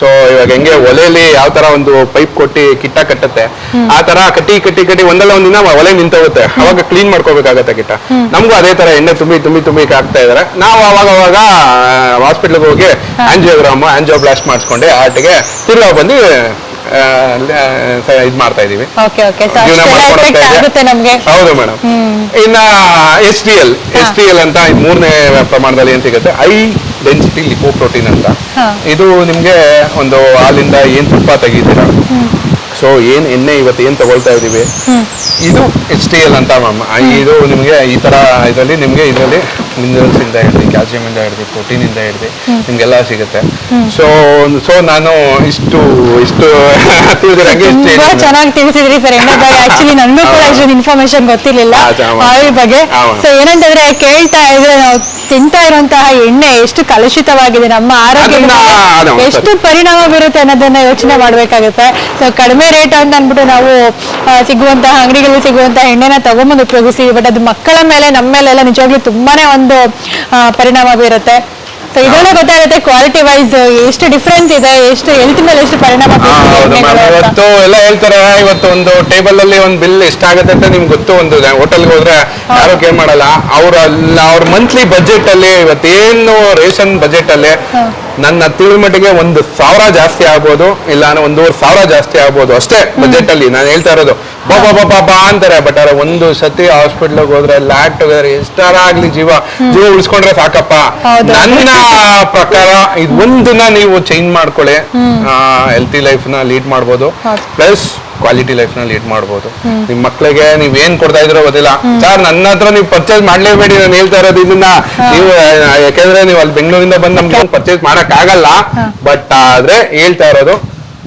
Speaker 2: ಸೊ ಇವಾಗ ಹೆಂಗೆ ಒಲೆಯಲ್ಲಿ ಯಾವ ತರ ಒಂದು ಪೈಪ್ ಕೊಟ್ಟಿ ಕಿಟ್ಟ ಕಟ್ಟುತ್ತೆ ಆ ತರ ಕಟ್ಟಿ ಕಟ್ಟಿ ಕಟ್ಟಿ ಒಂದಲ್ಲ ಒಂದಿನ ಒಲೆ ನಿಂತೋಗುತ್ತೆ. ಅವಾಗ ಕ್ಲೀನ್ ಮಾಡ್ಕೋಬೇಕಾಗತ್ತೆ ಕಿಟ್ಟ. ನಮಗೂ ಅದೇ ತರ ಎಣ್ಣೆ ತುಂಬಿ ತುಂಬಿ ತುಂಬಿ ಹಾಕ್ತಾ ಇದಾರೆ. ನಾವು ಅವಾಗ ಅವಾಗ ಹಾಸ್ಪಿಟ್ಲ್ಗೆ ಹೋಗಿ ಆಂಜಿಯೋಗ್ರಾಮ್ ಆಂಜಿಯೋ ಬ್ಲಾಸ್ಟ್ ಮಾಡಿಸ್ಕೊಂಡೆ ಆರ್ಟ್ಗೆ ತಿರ್ಗಾ ಬಂದು ಇದು ಮಾಡ್ತಾ ಇದೀವಿ
Speaker 1: ಓಕೆ ಓಕೆ ಎಫೆಕ್ಟ್. ಆಗುತ್ತೆ ನಮಗೆ
Speaker 2: ಹೌದು ಮೇಡಮ್ ಇನ್ನ S D L. S D L ಅಂತ ಮೂರನೇ ಪ್ರಮಾಣದಲ್ಲಿ ಏನ್ ಸಿಗುತ್ತೆ ಐ ಡೆನ್ಸಿಟಿ ಲಿಪೋ ಪ್ರೋಟೀನ್ ಅಂತ. ಇದು ನಿಮ್ಗೆ ಒಂದು ಹಾಲಿಂದ ಏನ್ ತುಪ್ಪ ತೆಗಿತೀರಾ ಸೊ ಏನ್ ಎಣ್ಣೆ ಇವತ್ತು ಏನ್ ತಗೊಳ್ತಾ ಇದೀವಿ ಇದು ಎಚ್ ಡಿ ಎಲ್ ಅಂತ ಮ್ಯಾಮ್ ಇದು ನಿಮ್ಗೆ ಈ ತರ ಇದರಲ್ಲಿ ನಿಮ್ಗೆ ಇದರಲ್ಲಿ ಮಿನರಲ್ಸ್ ಇಂದ ಹಿಡಿದು ಕ್ಯಾಲ್ಸಿಯಂ ಇಂದ ಹಿಡಿದು ಪ್ರೋಟೀನ್ ಇಂದ ಹಿಡಿದು ನಿಮ್ಗೆಲ್ಲ ಸಿಗುತ್ತೆ. ಸೊ ಸೊ ನಾನು ಇಷ್ಟು ಇಷ್ಟು ತಿಳಿದಿರಂಗೆ
Speaker 1: ತುಂಬಾ. ಚೆನ್ನಾಗಿ ತಿಳಿಸಿದ್ರಿ ಸರ್ ಆಕ್ಚುಲಿ ನನಗೂ ಕೂಡ ಇಷ್ಟೊಂದು ಇನ್ಫಾರ್ಮೇಶನ್ ಗೊತ್ತಿರಲಿಲ್ಲ ಆಯಿಲ್ ಬಗ್ಗೆ. ಸೊ ಏನಂತಂದ್ರೆ ಕೇಳ್ತಾ ಇದ್ರೆ ನಾವು ತಿಂತಾ ಇರುವಂತಹ ಎಣ್ಣೆ ಎಷ್ಟು ಕಲುಷಿತವಾಗಿದೆ ನಮ್ಮ
Speaker 2: ಆರೋಗ್ಯ
Speaker 1: ಎಷ್ಟು ಪರಿಣಾಮ ಬೀರುತ್ತೆ ಅನ್ನೋದನ್ನ ಯೋಚನೆ ಮಾಡ್ಬೇಕಾಗುತ್ತೆ. ಸೊ ಕಡಿಮೆ ರೇಟ್ ಅಂತ ಅಂದ್ಬಿಟ್ಟು ನಾವು ಸಿಗುವಂತಹ ಅಂಗಡಿಗಳಲ್ಲಿ ಸಿಗುವಂತಹ ಎಣ್ಣೆನ ತಗೊಂಬಂದು ಉಪಯೋಗಿಸಿ ಬಟ್ ಅದು ಮಕ್ಕಳ ಮೇಲೆ ನಮ್ಮ ಮೇಲೆಲ್ಲ ನಿಜವಾಗ್ಲೂ ತುಂಬಾನೇ ಒಂದು ಆ, ಪರಿಣಾಮ ಬೀರುತ್ತೆ. ಸೊ ಇದರಲ್ಲೇ ಗೊತ್ತಾಗುತ್ತೆ ಕ್ವಾಲಿಟಿ ವೈಸ್ ಎಷ್ಟು ಡಿಫ್ರೆನ್ಸ್ ಇದೆ ಎಷ್ಟು ಹೆಲ್ತ್ ಮೇಲೆ ಎಷ್ಟು ಪರಿಣಾಮ
Speaker 2: ಹೌದು
Speaker 1: ಎಣ್ಣೆಗಳು
Speaker 2: ಇವತ್ತು ಎಲ್ಲ ಹೇಳ್ತಾರೆ ಇವತ್ತು ಒಂದು ಟೇಬಲ್ ಅಲ್ಲಿ ಒಂದು ಬಿಲ್ ಎಷ್ಟಾಗತ್ತೆ ಅಂತ ನಿಮ್ಗೆ ಗೊತ್ತು ಒಂದು ಹೋಟೆಲ್ಗೆ ಹೋದ್ರೆ ಯಾರು ಕೇರ್ ಮಾಡಲ್ಲ. ಅವ್ರ ಅವ್ರ ಮಂತ್ಲಿ ಬಜೆಟ್ ಅಲ್ಲಿ ಇವತ್ತೇನು ರೇಷನ್ ಬಜೆಟ್ ಅಲ್ಲಿ ನನ್ನ ತಿಳಿದ ಮಟ್ಟಿಗೆ ಒಂದು ಸಾವಿರ ಜಾಸ್ತಿ ಆಗ್ಬೋದು ಇಲ್ಲ ಅಂದ್ರೆ ಒಂದೂವರೆ ಸಾವಿರ ಜಾಸ್ತಿ ಆಗ್ಬೋದು ಅಷ್ಟೇ ಬಜೆಟ್ ಅಲ್ಲಿ. ನಾನು ಹೇಳ್ತಾ ಇರೋದು ಬಾಬಾ ಬಾಬಾ ಬಾ ಅಂತಾರೆ ಬಟ್ ಅವ್ರ ಒಂದು ಸತಿ ಹಾಸ್ಪಿಟ್ಲಿಗೆ ಹೋದ್ರೆ ಲ್ಯಾಟ್ ಟುಗೆದರ್ ಎಷ್ಟಾರ ಆಗ್ಲಿ ಜೀವ ಜೀವ ಉಳಿಸ್ಕೊಂಡ್ರೆ ಸಾಕಪ್ಪ. ನನ್ನ ಪ್ರಕಾರ ಇದು ಒಂದನ್ನ ನೀವು ಚೇಂಜ್ ಮಾಡ್ಕೊಳ್ಳಿ. ಹೆಲ್ತಿ ಲೈಫ್ನ ಲೀಡ್ ಮಾಡ್ಬೋದು. ಪ್ಲಸ್ ಕ್ವಾಲಿಟಿ ಲೈಫ್ನಲ್ಲಿ ಲೀಡ್ ಮಾಡ್ಬೋದು. ನಿಮ್ ಮಕ್ಳಿಗೆ ನೀವ್ ಏನ್ ಕೊಡ್ತಾ ಇದ್ರೋ ಗೊತ್ತಿಲ್ಲ. ಸರ್ ನನ್ನ ಹತ್ರ ನೀವು ಪರ್ಚೇಸ್ ಮಾಡ್ಲೇಬೇಡಿ ನಾನು ಹೇಳ್ತಾ ಇರೋದು ಇದನ್ನ. ನೀವು ಯಾಕಂದ್ರೆ ನೀವು ಅಲ್ಲಿ ಬೆಂಗಳೂರಿಂದ ಬಂದು ನಮ್ಗೆ ಪರ್ಚೇಸ್ ಮಾಡಕ್ ಆಗಲ್ಲ. ಬಟ್ ಆದ್ರೆ ಹೇಳ್ತಾ ಇರೋದು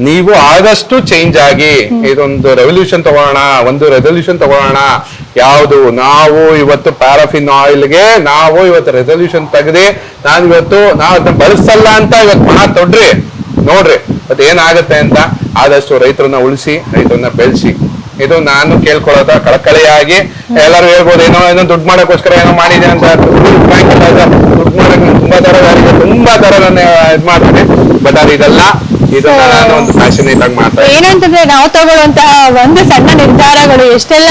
Speaker 2: ನೀವು ಆದಷ್ಟು ಚೇಂಜ್ ಆಗಿ ಇದೊಂದು ರೆವಲ್ಯೂಷನ್ ತಗೋಣ ಒಂದು ರೆಸಲ್ಯೂಷನ್ ತಗೋಣ ಯಾವುದು ನಾವು ಇವತ್ತು ಪ್ಯಾರಾಫಿನ್ ಆಯಿಲ್ಗೆ ನಾವು ಇವತ್ತು ರೆಸಲ್ಯೂಷನ್ ತೆಗೆದು ನಾನು ಇವತ್ತು ನಾವು ಅದನ್ನ ಬಳಸಲ್ಲ ಅಂತ ಇವತ್ತು ಮಾತೊಡ್ರಿ ತೊಡ್ರಿ. ನೋಡ್ರಿ ಮತ್ತೆ ಏನಾಗುತ್ತೆ ಅಂತ ಆದಷ್ಟು ರೈತರನ್ನ ಉಳಿಸಿ ರೈತರನ್ನ ಬೆಳೆಸಿ. ಇದು ನಾನು ಕೇಳ್ಕೊಳ್ಳೋದ ಕಳಕಳಿಯಾಗಿ. ಎಲ್ಲರೂ ಹೇಳ್ಬೋದು ಏನೋ ಏನೋ ದುಡ್ಡು ಮಾಡೋಕ್ಕೋಸ್ಕರ ಏನೋ ಮಾಡಿದೆ ಅಂತ ದುಡ್ಡು ಮಾಡಕ್ ತುಂಬಾ ತರ ತುಂಬಾ ತರ ನಾನು ಇದ್ ಮಾಡ್ತೀನಿ ಬಟ್ ಅದು ಇದಲ್ಲ ನಾನು ಒಂದು
Speaker 1: ಏನಂತಂದ್ರೆ ನಾವು ತಗೊಳ್ಳುವಂತಹ ಒಂದು ಸಣ್ಣ ನಿರ್ಧಾರಗಳು ಎಷ್ಟೆಲ್ಲ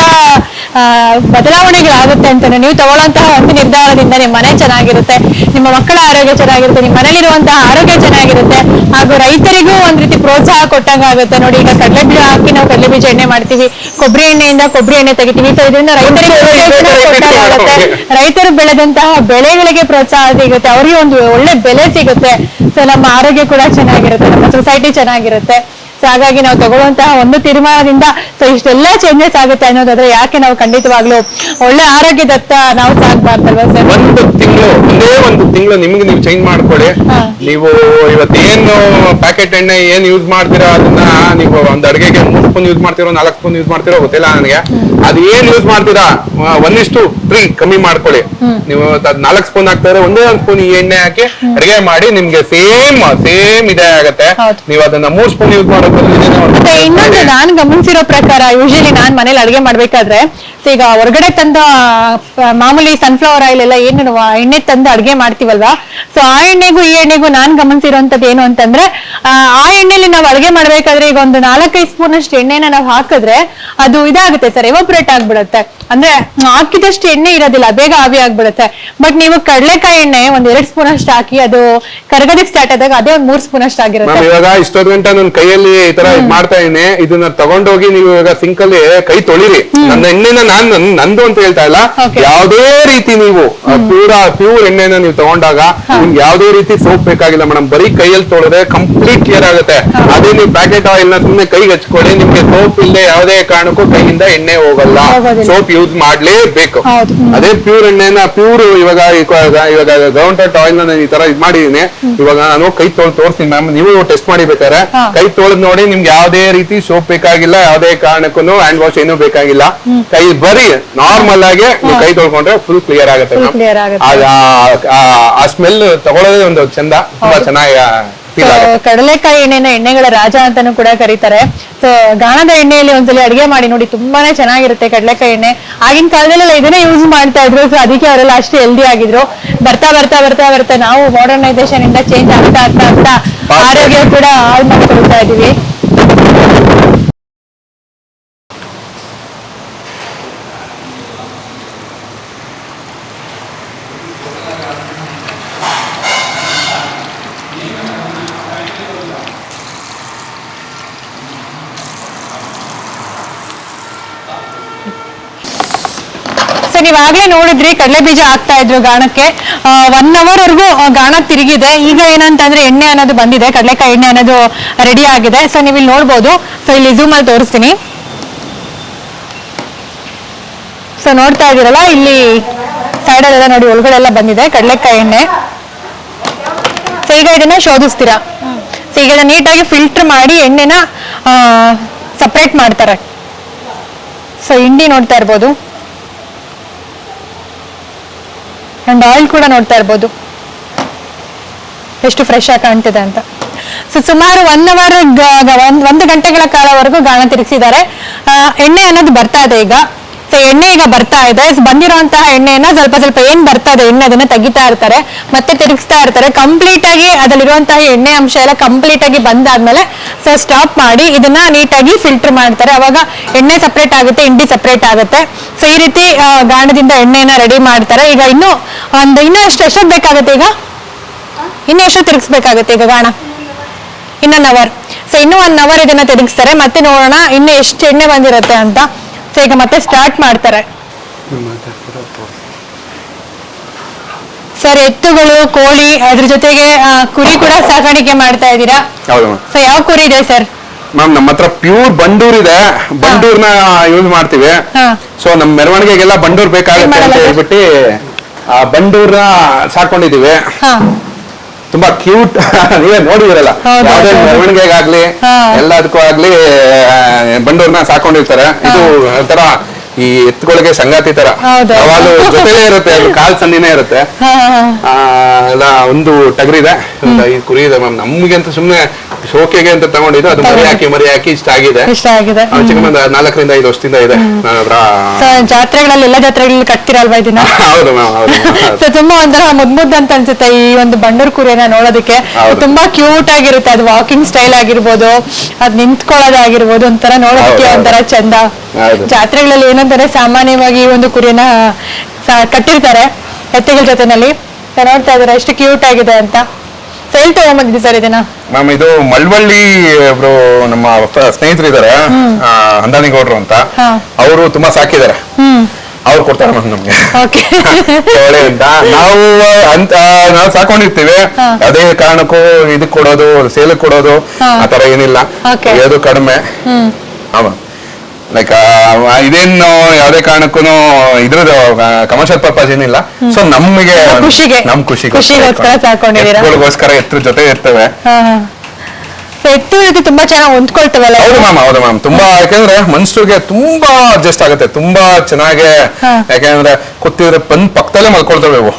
Speaker 1: ಬದಲಾವಣೆಗಳಾಗುತ್ತೆ ಅಂತಾನೆ ನೀವು ತಗೊಳ್ಳುವಂತಹ ಒಂದು ನಿರ್ಧಾರದಿಂದ ನಿಮ್ಮ ಮನೆ ಚೆನ್ನಾಗಿರುತ್ತೆ ನಿಮ್ಮ ಮಕ್ಕಳ ಆರೋಗ್ಯ ಚೆನ್ನಾಗಿರುತ್ತೆ ನಿಮ್ಮ ಮನೇಲಿರುವಂತಹ ಆರೋಗ್ಯ ಚೆನ್ನಾಗಿರುತ್ತೆ ಹಾಗೂ ರೈತರಿಗೂ ಒಂದ್ ರೀತಿ ಪ್ರೋತ್ಸಾಹ ಕೊಟ್ಟಂಗಾಗುತ್ತೆ ನೋಡಿ ಈಗ ಕಡಲೆ ಬೀಜ ಹಾಕಿ ನಾವು ಕಡಲೆ ಬೀಜ ಎಣ್ಣೆ ಮಾಡ್ತೀವಿ ಕೊಬ್ಬರಿ ಎಣ್ಣೆಯಿಂದ ಕೊಬ್ಬರಿ ಎಣ್ಣೆ ತೆಗಿತೀವಿ. ಸೊ ಇದರಿಂದ ರೈತರಿಗೆ ಕೊಟ್ಟಂಗಾಗುತ್ತೆ ರೈತರು ಬೆಳೆದಂತಹ ಬೆಳೆಗಳಿಗೆ ಪ್ರೋತ್ಸಾಹ ಸಿಗುತ್ತೆ ಅವರಿಗೆ ಒಂದು ಒಳ್ಳೆ ಬೆಲೆ ಸಿಗುತ್ತೆ. ಸೊ ನಮ್ಮ ಆರೋಗ್ಯ ಕೂಡ ಚೆನ್ನಾಗಿರುತ್ತೆ ನಮ್ಮ ಸೊಸೈಟಿ ಚೆನ್ನಾಗಿರುತ್ತೆ. ಸೊ ಹಾಗಾಗಿ ನಾವು ತಗೊಳ್ಳುವಂತಹ ಒಂದು ತೀರ್ಮಾನದಿಂದ ಸೊ ಇಷ್ಟೆಲ್ಲ ಚೇಂಜಸ್ ಆಗುತ್ತೆ ಅನ್ನೋದಾದ್ರೆ ಯಾಕೆ ನಾವು ಖಂಡಿತವಾಗ್ಲೂ ಒಳ್ಳೆ ಆರೋಗ್ಯದತ್ತ ನಾವು ಸಾಕ್ಬಾರ್ದಲ್ವಾ ಸರ್?
Speaker 2: ಒಂದು ತಿಂಗಳು ಒಂದೇ ಒಂದು ತಿಂಗಳು ನಿಮ್ಗೆ ನೀವು ಚೇಂಜ್ ಮಾಡ್ಕೊಳ್ಳಿ ನೀವು ಇವತ್ತು ಏನು ಪ್ಯಾಕೆಟ್ ಎಣ್ಣೆ ಏನ್ ಯೂಸ್ ಮಾಡ್ತೀರಾ ಅದನ್ನ ನೀವು ಒಂದ್ ಅಡಿಗೆಗೆ ಮೂರ್ ಸ್ಪೂನ್ ಯೂಸ್ ಮಾಡ್ತಿರೋ ನಾಲ್ಕು ಸ್ಪೂನ್ ಯೂಸ್ ಮಾಡ್ತಿರೋ ಗೊತ್ತಿಲ್ಲ ನನಗೆ. ಅದ್ ಏನ್ ಯೂಸ್ ಮಾಡ್ತೀರಾ ಒಂದಿಷ್ಟು ಇಷ್ಟು ತ್ರೀ ಕಮ್ಮಿ ಮಾಡ್ಕೊಳ್ಳಿ ನೀವು ಅದ್ ನಾಲ್ಕು ಸ್ಪೂನ್ ಹಾಕ್ತಾರೆ ಒಂದೇ ಒಂದ್ ಸ್ಪೂನ್ ಈ ಎಣ್ಣೆ ಹಾಕಿ ಅಡಿಗೆ ಮಾಡಿ ನಿಮ್ಗೆ ಸೇಮ್ ಸೇಮ್ ಇದೇ ಆಗತ್ತೆ. ನೀವು ಅದನ್ನ ಮೂರ್ ಸ್ಪೂನ್ ಯೂಸ್ ಮಾಡೋದು
Speaker 1: ಇನ್ನೊಂದು. ನಾನ್ ಗಮನಿಸಿರೋ ಪ್ರಕಾರ ಯೂಶಲಿ ನಾನ್ ಮನೇಲಿ ಅಡಿಗೆ ಮಾಡ್ಬೇಕಾದ್ರೆ ಈಗ ಹೊರಗಡೆ ತಂದ ಮಾಮೂಲಿ ಸನ್ಫ್ಲವರ್ ಆಯಿಲ್ ಎಲ್ಲ ಏನು ಎಣ್ಣೆ ತಂದು ಅಡುಗೆ ಮಾಡ್ತೀವಲ್ವಾ? ಸೊ ಆ ಎಣ್ಣೆಗೂ ಈ ಎಣ್ಣೆಗೂ ನಾನ್ ಗಮನಿಸಿರೋಂಥದ್ದು ಏನು ಅಂತಂದ್ರೆ ಆ, ಎಣ್ಣೆಲಿ ನಾವು ಅಡುಗೆ ಮಾಡ್ಬೇಕಾದ್ರೆ ಈಗ ಒಂದು ನಾಲ್ಕೈದು ಸ್ಪೂನ್ ಅಷ್ಟು ಎಣ್ಣೆನ ನಾವು ಹಾಕಿದ್ರೆ ಅದು ಇದಾಗುತ್ತೆ ಸರ್ ಎವಾಪರೇಟ್ ಆಗ್ಬಿಡುತ್ತೆ. ಅಂದ್ರೆ ಹಾಕಿದಷ್ಟು ಎಣ್ಣೆ ಇರೋದಿಲ್ಲ ಬೇಗ ಆವಿ ಆಗ್ಬಿಡುತ್ತೆ. ಬಟ್ ನೀವು ಕಡಲೆಕಾಯಿ ಎಣ್ಣೆ ಒಂದ್ ಎರಡ್ ಸ್ಪೂನ್ ಅಷ್ಟು ಹಾಕಿ ಅದು ಕರಗದಕ್ಕೆ ಸ್ಟಾರ್ಟ್ ಆದಾಗ ಅದೇ ಒಂದ್ ಮೂರ್ ಸ್ಪೂನ್ ಅಷ್ಟು ಆಗಿರುತ್ತೆ
Speaker 2: ಇವಾಗ ಇಷ್ಟೊತ್ತು ಗಂಟೆ ನನ್ನ ಕೈಯಲ್ಲಿ ಈ ತರ ಮಾಡ್ತಾ ಇದೀನಿ ಇದನ್ನ ತಗೊಂಡೋಗಿ ನೀವು ಇವಾಗ ಸಿಂಕಲ್ಲಿ ಕೈ ತೊಳಿರಿ. ನನ್ನ ಎಣ್ಣೆನ ನಾನ್ ನನ್- ನಂದು ಅಂತ ಹೇಳ್ತಾ ಇಲ್ಲ.
Speaker 1: ಯಾವುದೇ
Speaker 2: ಯಾವ್ದೇ ರೀತಿ ನೀವು ಪ್ಯೂರ್ ಪ್ಯೂರ್ ಎಣ್ಣೆನ ನೀವು ತಗೊಂಡಾಗ ನಿಮ್ಗೆ ಯಾವುದೇ ರೀತಿ ಸೋಪ್ ಬೇಕಾಗಿಲ್ಲ ಮೇಡಮ್. ಬರೀ ಕೈಯಲ್ಲಿ ತೊಳೆದ್ರೆ ಕಂಪ್ಲೀಟ್ ಕ್ಲಿಯರ್ ಆಗುತ್ತೆ. ಅದೇ ನೀವು ಪ್ಯಾಕೆಟ್ ಆಯಿಲ್ನ ಸುಮ್ಮನೆ ಕೈಗೆ ಹಚ್ಕೊಳ್ಳಿ ನಿಮ್ಗೆ ಸೋಪ್ ಇಲ್ಲದೆ ಯಾವುದೇ ಕಾರಣಕ್ಕೂ ಕೈಯಿಂದ ಎಣ್ಣೆ ಹೋಗಲ್ಲ.
Speaker 1: ಹೋಗೋದಿಲ್ಲ.
Speaker 2: ಸೋಪ್ ಯೂಸ್ ಮಾಡ್ಲೇಬೇಕು.
Speaker 1: ಹೌದು. ಹ್ಮ್.
Speaker 2: ಅದೇ ಪ್ಯೂರ್ ಎಣ್ಣೆನ ಪ್ಯೂರ್ ಇವಾಗ ಇವಾಗ- ಇವಾಗ ಗೌಂಟೆಟ್ ಆಯಿಲ್ ನಾನು ಈ ತರ ಇದ್ ಮಾಡಿದೀನಿ. ಇವಾಗ ನಾನು ಕೈ ತೊಳೆದು ತೋರಿಸ್ತೀನಿ ಮ್ಯಾಮ್ ನೀವು ಟೆಸ್ಟ್ ಮಾಡಿ ಬೇಕಾದ್ರೆ
Speaker 1: ಹಾ.
Speaker 2: ಕೈ ತೊಳೆದ್ ನೋಡಿ ನಿಮ್ಗೆ ಯಾವುದೇ ರೀತಿ ಸೋಪ್ ಬೇಕಾಗಿಲ್ಲ ಯಾವ್ದೇ ಕಾರಣಕ್ಕೂ ಹ್ಯಾಂಡ್ ವಾಶ್ ಏನೂ ಬೇಕಾಗಿಲ್ಲ. ಕೈ ಬರೀ ನಾರ್ಮಲ್ ಆಗಿ ನೀವು ಕೈ ತೊಳ್ಕೊಂಡ್ರೆ ಫುಲ್ ಕ್ಲಿಯರ್ ಆಗುತ್ತೆ. ಆ- ಸ್ಮೆಲ್ ತಗೊಳ್ಳೋದೇ ಒಂದು ಚಂದ ತುಂಬಾ ಚೆನ್ನಾಗಿ
Speaker 1: ಕಡಲೆಕಾಯಿ ಎಣ್ಣೆನ ಎಣ್ಣೆಗಳ ರಾಜ ಅಂತಾನೂ ಕೂಡ ಕರೀತಾರೆ. ಸೊ ಗಾಣದ ಎಣ್ಣೆಯಲ್ಲಿ ಒಂದ್ಸಲಿ ಅಡಿಗೆ ಮಾಡಿ ನೋಡಿ ತುಂಬಾನೇ ಚೆನ್ನಾಗಿರುತ್ತೆ ಕಡಲೆಕಾಯಿ ಎಣ್ಣೆ. ಆಗಿನ ಕಾಲದಲ್ಲೆಲ್ಲ ಇದನ್ನೇ ಯೂಸ್ ಮಾಡ್ತಾ ಇದ್ರು ಸೊ ಅದಕ್ಕೆ ಅವರೆಲ್ಲ ಅಷ್ಟು ಹೆಲ್ದಿ ಆಗಿದ್ರು. ಬರ್ತಾ ಬರ್ತಾ ಬರ್ತಾ ಬರ್ತಾ ನಾವು ಮಾಡರ್ನೈಸೇಷನ್ ಇಂದ ಚೇಂಜ್ ಆಗ್ತಾ ಆಗ್ತಾ ಆಗ್ತಾ ಆರೋಗ್ಯ ಕೂಡ ಹಾಳು ಮಾಡ್ಕೊಳ್ತಾ ಇದೀವಿ ನೀವಾಗ್ಲೇ ನೋಡಿದ್ರಿ, ಕಡಲೆ ಬೀಜ ಹಾಕ್ತಾ ಇದ್ರು ಗಾಣಕ್ಕೆ. ಒನ್ ಅವರ್ ವರ್ಗು ಗಾಣ ತಿರುಗಿದೆ. ಈಗ ಏನಂತಂದ್ರೆ ಎಣ್ಣೆ ಅನ್ನೋದು ಬಂದಿದೆ, ಕಡಲೆಕಾಯಿ ಎಣ್ಣೆ ಅನ್ನೋದು ರೆಡಿ ಆಗಿದೆ. ಸೊ ನೀವು ಇಲ್ಲಿ ನೋಡ್ಬೋದು. ಸೊ ಇಲ್ಲಿ ಝೂಮ್ ಅಲ್ಲಿ ತೋರಿಸ್ತೀನಿ. ಸೊ ನೋಡ್ತಾ ಇದೀರಲ್ಲ ಇಲ್ಲಿ ಸೈಡ್ ಅಲ್ಲೆಲ್ಲ ನೋಡಿ ಒಳಗಡೆ ಎಲ್ಲ ಬಂದಿದೆ ಕಡಲೆಕಾಯಿ ಎಣ್ಣೆ. ಸೊ ಈಗ ಇದನ್ನ ಶೋಧಿಸ್ತೀರಾ? ಸೊ ಈಗ ನೀಟಾಗಿ ಫಿಲ್ಟರ್ ಮಾಡಿ ಎಣ್ಣೆನ ಸಪ್ರೇಟ್ ಮಾಡ್ತಾರೆ. ಸೊ ಹಿಂಡಿ ನೋಡ್ತಾ ಇರ್ಬೋದು. ಅಂಡ್ ಆಯಿಲ್ ಕೂಡ ನೋಡ್ತಾ ಇರ್ಬೋದು. ಎಷ್ಟು ಫ್ರೆಶ್ ಆಗಿ ಕಾಣ್ತಿದೆ ಅಂತ. ಸೊ ಸುಮಾರು ಒನ್ ಅವರ್ ಒಂದು ಗಂಟೆಗಳ ಕಾಲವರೆಗೂ ಗಾಣ ತಿರುಗಿಸಿದ್ದಾರೆ. ಎಣ್ಣೆ ಅನ್ನೋದು ಬರ್ತಾ ಇದೆ ಈಗ. ಸೊ ಎಣ್ಣೆ ಈಗ ಬರ್ತಾ ಇದೆ. ಬಂದಿರುವಂತಹ ಎಣ್ಣೆಯನ್ನ ಸ್ವಲ್ಪ ಸ್ವಲ್ಪ ಏನ್ ಬರ್ತಾ ಇದೆ ಎಣ್ಣೆ ಅದನ್ನ ತೆಗಿತಾ ಇರ್ತಾರೆ. ಮತ್ತೆ ತಿರುಗಿಸ್ತಾ ಇರ್ತಾರೆ. ಕಂಪ್ಲೀಟ್ ಆಗಿ ಅದರಲ್ಲಿರುವಂತಹ ಎಣ್ಣೆ ಅಂಶ ಎಲ್ಲ ಕಂಪ್ಲೀಟ್ ಆಗಿ ಬಂದಾದ್ಮೇಲೆ ಸೊ ಸ್ಟಾಪ್ ಮಾಡಿ ಇದನ್ನ ನೀಟಾಗಿ ಫಿಲ್ಟರ್ ಮಾಡ್ತಾರೆ. ಅವಾಗ ಎಣ್ಣೆ ಸಪ್ರೇಟ್ ಆಗುತ್ತೆ ಇಂಡಿ ಸಪ್ರೇಟ್ ಆಗುತ್ತೆ. ಸೊ ಈ ರೀತಿ ಗಾಣದಿಂದ ಎಣ್ಣೆನ ರೆಡಿ ಮಾಡ್ತಾರೆ. ಈಗ ಇನ್ನು ಒಂದು ಇನ್ನೂ ಎಷ್ಟು ಎಷ್ಟೊತ್ತು ಬೇಕಾಗುತ್ತೆ ಈಗ? ಇನ್ನು ಎಷ್ಟು ತಿರುಗಿಸ್ಬೇಕಾಗುತ್ತೆ ಈಗ ಗಾಣ? ಇನ್ನೊಂದು ಅವರ್ ಸೊ ಇನ್ನೂ ಒನ್ ಅವರ್ ಇದನ್ನ ತಿರುಗಿಸ್ತಾರೆ. ಮತ್ತೆ ನೋಡೋಣ ಇನ್ನು ಎಷ್ಟು ಎಣ್ಣೆ ಬಂದಿರುತ್ತೆ ಅಂತ. ಸೊ ಈಗ ಮತ್ತೆ ಸ್ಟಾರ್ಟ್ ಮಾಡ್ತಾರೆ. ಸರ್ ಎತ್ತುಗಳು ಕೋಳಿ ಅದ್ರ ಜೊತೆಗೆ ಆ, ಕುರಿ ಕೂಡ ಸಾಕಾಣಿಕೆ ಮಾಡ್ತಾ ಇದ್ದೀರಾ?
Speaker 2: ಹೌದು ಮ್ಯಾಮ್
Speaker 1: ಸೊ ಯಾವ ಕುರಿ ಇದೆ ಸರ್
Speaker 2: ಮ್ಯಾಮ್ ನಮ್ಮ ಹತ್ರ ಪ್ಯೂರ್ ಬಂಡೂರ್ ಇದೆ. ಬಂಡೂರ್ನ ಯೂಸ್ ಮಾಡ್ತೀವಿ.
Speaker 1: ಹಾ.
Speaker 2: ಸೊ ನಮ್ ಮೆರವಣಿಗೆಗೆಲ್ಲ ಬಂಡೂರ್ ಬೇಕಾಗುತ್ತೆ ಅಂತ
Speaker 1: ಮಾಡಲ್ಲ
Speaker 2: ಹೇಳ್ಬಿಟ್ಟು ಆ ಬಂಡೂರ್ನ ಸಾಕೊಂಡಿದೀವಿ
Speaker 1: ಹಾ.
Speaker 2: ತುಂಬಾ ಕ್ಯೂಟ್ ನೀವೇ ನೋಡಿದಿರಲ್ಲ ಯಾವ್ದೇ
Speaker 1: ಹಾ.
Speaker 2: ಎಲ್ಲದಕ್ಕೂ ಆಗ್ಲಿ ಬಂಡೂರ್ನ ಸಾಕೊಂಡಿರ್ತಾರೆ. ಇದು ಒಂಥರ ಈ ಎತ್ತುಗಳಿಗೆ ಸಂಗಾತಿ ತರ. ಯಾವಾಗಲೂ ಜೊತೆಲೇ ಇರುತ್ತೆ ಅದು ಕಾಲ್ ಸಂದಿನೇ ಇರುತ್ತೆ. ಎಲ್ಲ ಒಂದು ಟಗರಿದೆ. ಕುರಿ ಇದೆ ಮ್ಯಾಮ್. ನಮ್ಗೆ ಅಂತ ಸುಮ್ನೆ ಶೋಕೆಗೆ ಅಂತ ತಗೊಂಡಿದ್ದು ಅದು ಮರಿ ಹಾಕಿ ಮರಿ ಹಾಕಿ ಇಷ್ಟ ಆಗಿದೆ.
Speaker 1: ಇಷ್ಟ ಆಗಿದೆ.
Speaker 2: ಆ, ಚಿಕ್ಕಮಂದ ನಾಲ್ಕರಿಂದ ಐದು ವರ್ಷದಿಂದ ಇದೆ. ನನ್ನ ಹತ್ರ
Speaker 1: ಸೊ ಜಾತ್ರೆಗಳಲ್ಲಿ ಎಲ್ಲ ಜಾತ್ರೆಗಳಲ್ಲಿ ಕಟ್ತಿರಲ್ವಾ ಇದನ್ನ
Speaker 2: ಹೌದು ಮ್ಯಾಮ್ ಹೌದು. Ma'am.
Speaker 1: ತುಂಬಾ ಒಂಥರ ಮುದ್ ಮುದ್ ಅಂತ ಅನ್ಸುತ್ತೆ ಈ ಒಂದು ಬಂಡೂರ್ ಕುರಿನ ನೋಡೋದಕ್ಕೆ.
Speaker 2: ಹೌದು.
Speaker 1: ತುಂಬಾ ಕ್ಯೂಟ್ ಆಗಿರುತ್ತೆ. ಅದು ವಾಕಿಂಗ್ ಸ್ಟೈಲ್ ಆಗಿರ್ಬೋದು ಅದ್ ನಿಂತ್ಕೊಳ್ಳೋದಾಗಿರ್ಬೋದು ಒಂಥರ ನೋಡೋದಕ್ಕೆ
Speaker 2: ಹೌದು,
Speaker 1: ಒಂಥರ ಚಂದ.
Speaker 2: ಹೌದು.
Speaker 1: ಜಾತ್ರೆಗಳಲ್ಲಿ ಏನಂತಾರೆ ಸಾಮಾನ್ಯವಾಗಿ ಈ ಒಂದು ಕುರಿನ ಸ- ಕಟ್ಟಿರ್ತಾರೆ ಎತ್ತುಗಳ ಜೊತೆನಲ್ಲಿ. ನೋಡ್ತಾ ಇದಾರೆ ಎಷ್ಟು ಕ್ಯೂಟ್ ಆಗಿದೆ ಅಂತ? ಎಲ್ಲಿ ತಗೊಂಬಂದಿದ್ದೆ ಸರ್ ಇದನ್ನ.
Speaker 2: ಮ್ಯಾಮ್ ಇದು ಮಳವಳ್ಳಿ ಒಬ್ರು ನಮ್ಮ ಸ್ನೇಹಿತರು ಇದಾರೆ ಅಂದಾನಿ ಗೌಡ್ರು ಅಂತ.
Speaker 1: ಹಾ.
Speaker 2: ಅವರು ತುಂಬಾ ಸಾಕಿದ್ದಾರೆ.
Speaker 1: ಹ್ಮ್.
Speaker 2: ಅವ್ರು ಕೊಡ್ತಾರೆ ಮ್ಯಾಮ್ ನಮ್ಗೆ.
Speaker 1: ಓಕೆ.
Speaker 2: ಅಂತ. ನಾವು ಅಂತ ನಾವು ಸಾಕೊಂಡಿರ್ತೀವಿ.
Speaker 1: ಹಾ.
Speaker 2: ಅದೇ ಕಾರಣಕ್ಕೂ ಇದಕ್ ಕೊಡೋದು ಸೇಲ್ ಕೊಡೋದು
Speaker 1: ಆತರ
Speaker 2: ಆ ತರ ಏನಿಲ್ಲ.
Speaker 1: Okay.
Speaker 2: ಅದು ಕಡಿಮೆ.
Speaker 1: ಹ್ಮ್.
Speaker 2: ಆಮ ಲೈಕ್ ಇದೇನು ಯಾವ್ದೇ ಕಾರಣಕ್ಕೂ ಇದ್ರದ್ದು ಕಮರ್ಷಿಯಲ್ ಪರ್ಪಸ್ ಏನಿಲ್ಲ. ಸೊ ನಮಗೆ
Speaker 1: ಖುಷಿಗೆ.
Speaker 2: ನಮ್ ಖುಷಿ
Speaker 1: ಖುಷಿಗೋಸ್ಕರ
Speaker 2: ಎತ್ತರ ಜೊತೆ ಇರ್ತವೆ.
Speaker 1: So, ಎತ್ತು ತುಂಬಾ ಚೆನ್ನಾಗಿ ಹೊಂದ್ಕೊಳ್ತವಲ್ಲ
Speaker 2: ಹೌದು ಮ್ಯಾಮ್ ಹೌದು ಮ್ಯಾಮ್. ತುಂಬಾ ಯಾಕಂದ್ರೆ ಮನ್ಸುಗೆ ತುಂಬಾ ಅಡ್ಜಸ್ಟ್ ಆಗುತ್ತೆ. ತುಂಬಾ ಚೆನ್ನಾಗಿ ಯಾಕೆಂದ್ರೆ ಕೂತಿದ್ರೆ ಪನ್ ಪಕ್ಕದಲ್ಲೇ ಮಲ್ಕೊಳ್ತವೆ ಇವು.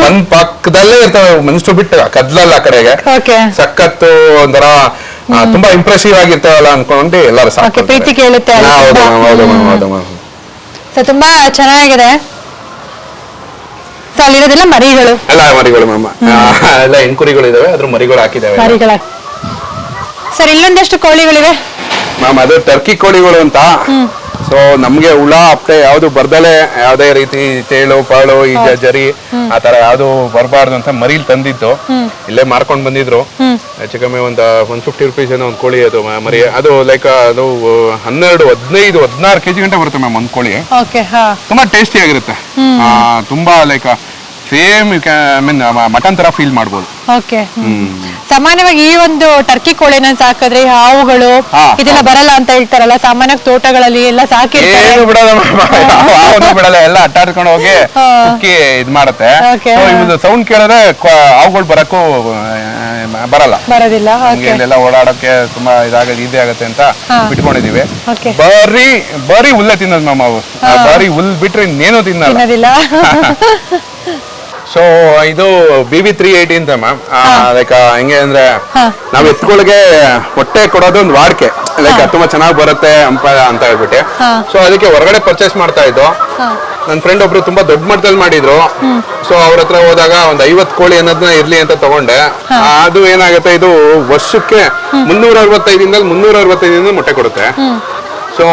Speaker 2: ಪನ್ ಪಕ್ಕದಲ್ಲೇ ಇರ್ತವೆ ಮನ್ಸು ಬಿಟ್ಟು ಕದ್ಲಲ್ಲ ಆ ಕಡೆಗೆ. ಸಖತ್ತು ಒಂಥರ ತುಂಬಾ ಇಂಪ್ರೆಸಿವ್ ಆಗಿರ್ತಾವಲ್ಲ ಅನ್ಕೊಂಡು ಎಲ್ಲರೂ
Speaker 1: ಓಕೆ ಪ್ರೀತಿ ಕೇಳುತ್ತೆ ಅಲ್ಲ
Speaker 2: ಹೌದು ಹೌದು
Speaker 1: ಸೊ ತುಂಬಾ ಚೆನ್ನಾಗಿದೆ. ಸೊ ಅಲ್ಲಿರೋದೆಲ್ಲ ಮರಿಗಳು.
Speaker 2: ಎಲ್ಲ ಮರಿಗಳು ಮ್ಯಾಮ್ ಎಲ್ಲ ಹೆಣ್ಕುರಿಗಳು ಇದಾವೆ ಅದ್ರ ಮರಿಗಳು ಹಾಕಿದಾವೆ.
Speaker 1: ಮರಿಗಳ. ಸರ್ ಇಲ್ಲೊಂದಷ್ಟು ಕೋಳಿಗಳಿವೆ?
Speaker 2: ಮ್ಯಾಮ್ ಅದು ಟರ್ಕಿ ಕೋಳಿಗಳು ಅಂತ. ಸೊ ನಮ್ಗೆ ಹುಳ ಅಪ್ಪೆ ಯಾವ್ದು ಬರ್ದಲೆ ಯಾವ್ದೇ ರೀತಿ ತೇಳು ಪಾಳು ಈ ಜ- ಜರಿ ಆ ತರ ಯಾವ್ದು ಬರಬಾರ್ದು ಅಂತ ಮರಿಲ್ ತಂದಿದ್ದು. ಇಲ್ಲೇ ಮಾರ್ಕೊಂಡ್ ಬಂದಿದ್ರು. ಹೆಚ್ಚು ಕಮ್ಮಿ ಒಂದು ಒಂದು ಫಿಫ್ಟಿ ರುಪೀಸ್ ಏನೋ ಒಂದು ಕೋಳಿ ಅದು ಮ- ಮರಿ ಅದು ಲೈಕ್ ಅದು ಹನ್ನೆರಡು ಹದಿನೈದು ಹದಿನಾರು ಕೆಜಿ ಗಂಟೆ ಬರುತ್ತೆ ಮ್ಯಾಮ್ ಒಂದು ಕೋಳಿ.
Speaker 1: ಓಕೆ
Speaker 2: ತುಂಬಾ ಟೇಸ್ಟಿ ಆಗಿರುತ್ತೆ. ತುಂಬಾ like same I mean mutton ತರ ಫೀಲ್ ಮಾಡ್ಬೋದು.
Speaker 1: ಓಕೆ ಸಾಮಾನ್ಯವಾಗಿ ಈ ಒಂದು ಟರ್ಕಿ ಕೋಳಿನ ಸಾಕಿದ್ರೆ ಹಾವುಗಳು ಇದೆಲ್ಲ ಬರಲ್ಲ ಅಂತ ಹೇಳ್ತಾರಲ್ಲ ಸಾಮಾನ್ಯವಾಗಿ ತೋಟಗಳಲ್ಲಿ ಎಲ್ಲ ಸಾಕಿರ್ತಾರೆ.
Speaker 2: ಏನು ಬಿಡಲ್ಲ ಬಿಡಲ್ಲ ಎಲ್ಲ ಅಟ್ಟಾಡ್ಕೊಂಡು ಹೋಗಿ. ಕುಕ್ಕಿ ಇದ್ ಮಾಡುತ್ತೆ.
Speaker 1: ಹಾ.
Speaker 2: ಸೌಂಡ್ ಕೇಳಿದ್ರೆ ಹಾವುಗಳು ಬರಕ್ಕೂ ಬರಲ್ಲ.
Speaker 1: ಬರೋದಿಲ್ಲ.
Speaker 2: ಇಲ್ಲೆಲ್ಲ ಓಡಾಡಕ್ಕೆ ತುಂಬಾ ಇದಾಗ ಇದೇ ಆಗತ್ತೆ ಅಂತ ಬಿಟ್ಕೊಂಡಿದೀವಿ. ಬರೀ ಬರೀ ಹುಲ್ಲೇ ತಿನ್ನೋದು ಆ, ಬರೀ ಹುಲ್ ಬಿಟ್ರೆ ಇನ್ನೇನು ತಿನ್ನಲ್ಲ.
Speaker 1: ತಿನ್ನೋದಿಲ್ಲ.
Speaker 2: ಸೊ ಇದು ಬಿ ಬಿ ತ್ರೀ ಏಯ್ಟಿ ಅಂತ ಮ್ಯಾಮ್ ಲೈಕ್ ಹೆಂಗೆ ಅಂದ್ರೆ. ನಾವ್ ಎತ್ಕೊಳಗೆ ಹೊಟ್ಟೆ ಕೊಡೋದು ಒಂದು ವಾಡಿಕೆ ಲೈಕ್ ತುಂಬಾ ಚೆನ್ನಾಗಿ ಬರುತ್ತೆ ಅಂತ ಹೇಳ್ಬಿಟ್ಟು. ಸೊ ಅದಕ್ಕೆ ಹೊರಗಡೆ ಪರ್ಚೇಸ್ ಮಾಡ್ತಾ ಇದ್ದು. ನನ್ನ ಫ್ರೆಂಡ್ ಒಬ್ರು ತುಂಬಾ ದೊಡ್ಡ ಮಟ್ಟದಲ್ಲಿ ಮಾಡಿದ್ರು. ಸೊ ಅವ್ರ ಹತ್ರ ಹೋದಾಗ ಒಂದ್ ಐವತ್ ಕೋಳಿ ಅನ್ನೋದನ್ನ ಇರ್ಲಿ ಅಂತ ತಗೊಂಡೆ. ಅದು ಏನಾಗುತ್ತೆ ಇದು ವರ್ಷಕ್ಕೆ ಮುನ್ನೂರ ಅರವತ್ತೈದಿಂದ ಮುನ್ನೂರ ಅರವತ್ತೈದಿಂದ ಮೊಟ್ಟೆ ಕೊಡುತ್ತೆ. ಸೊ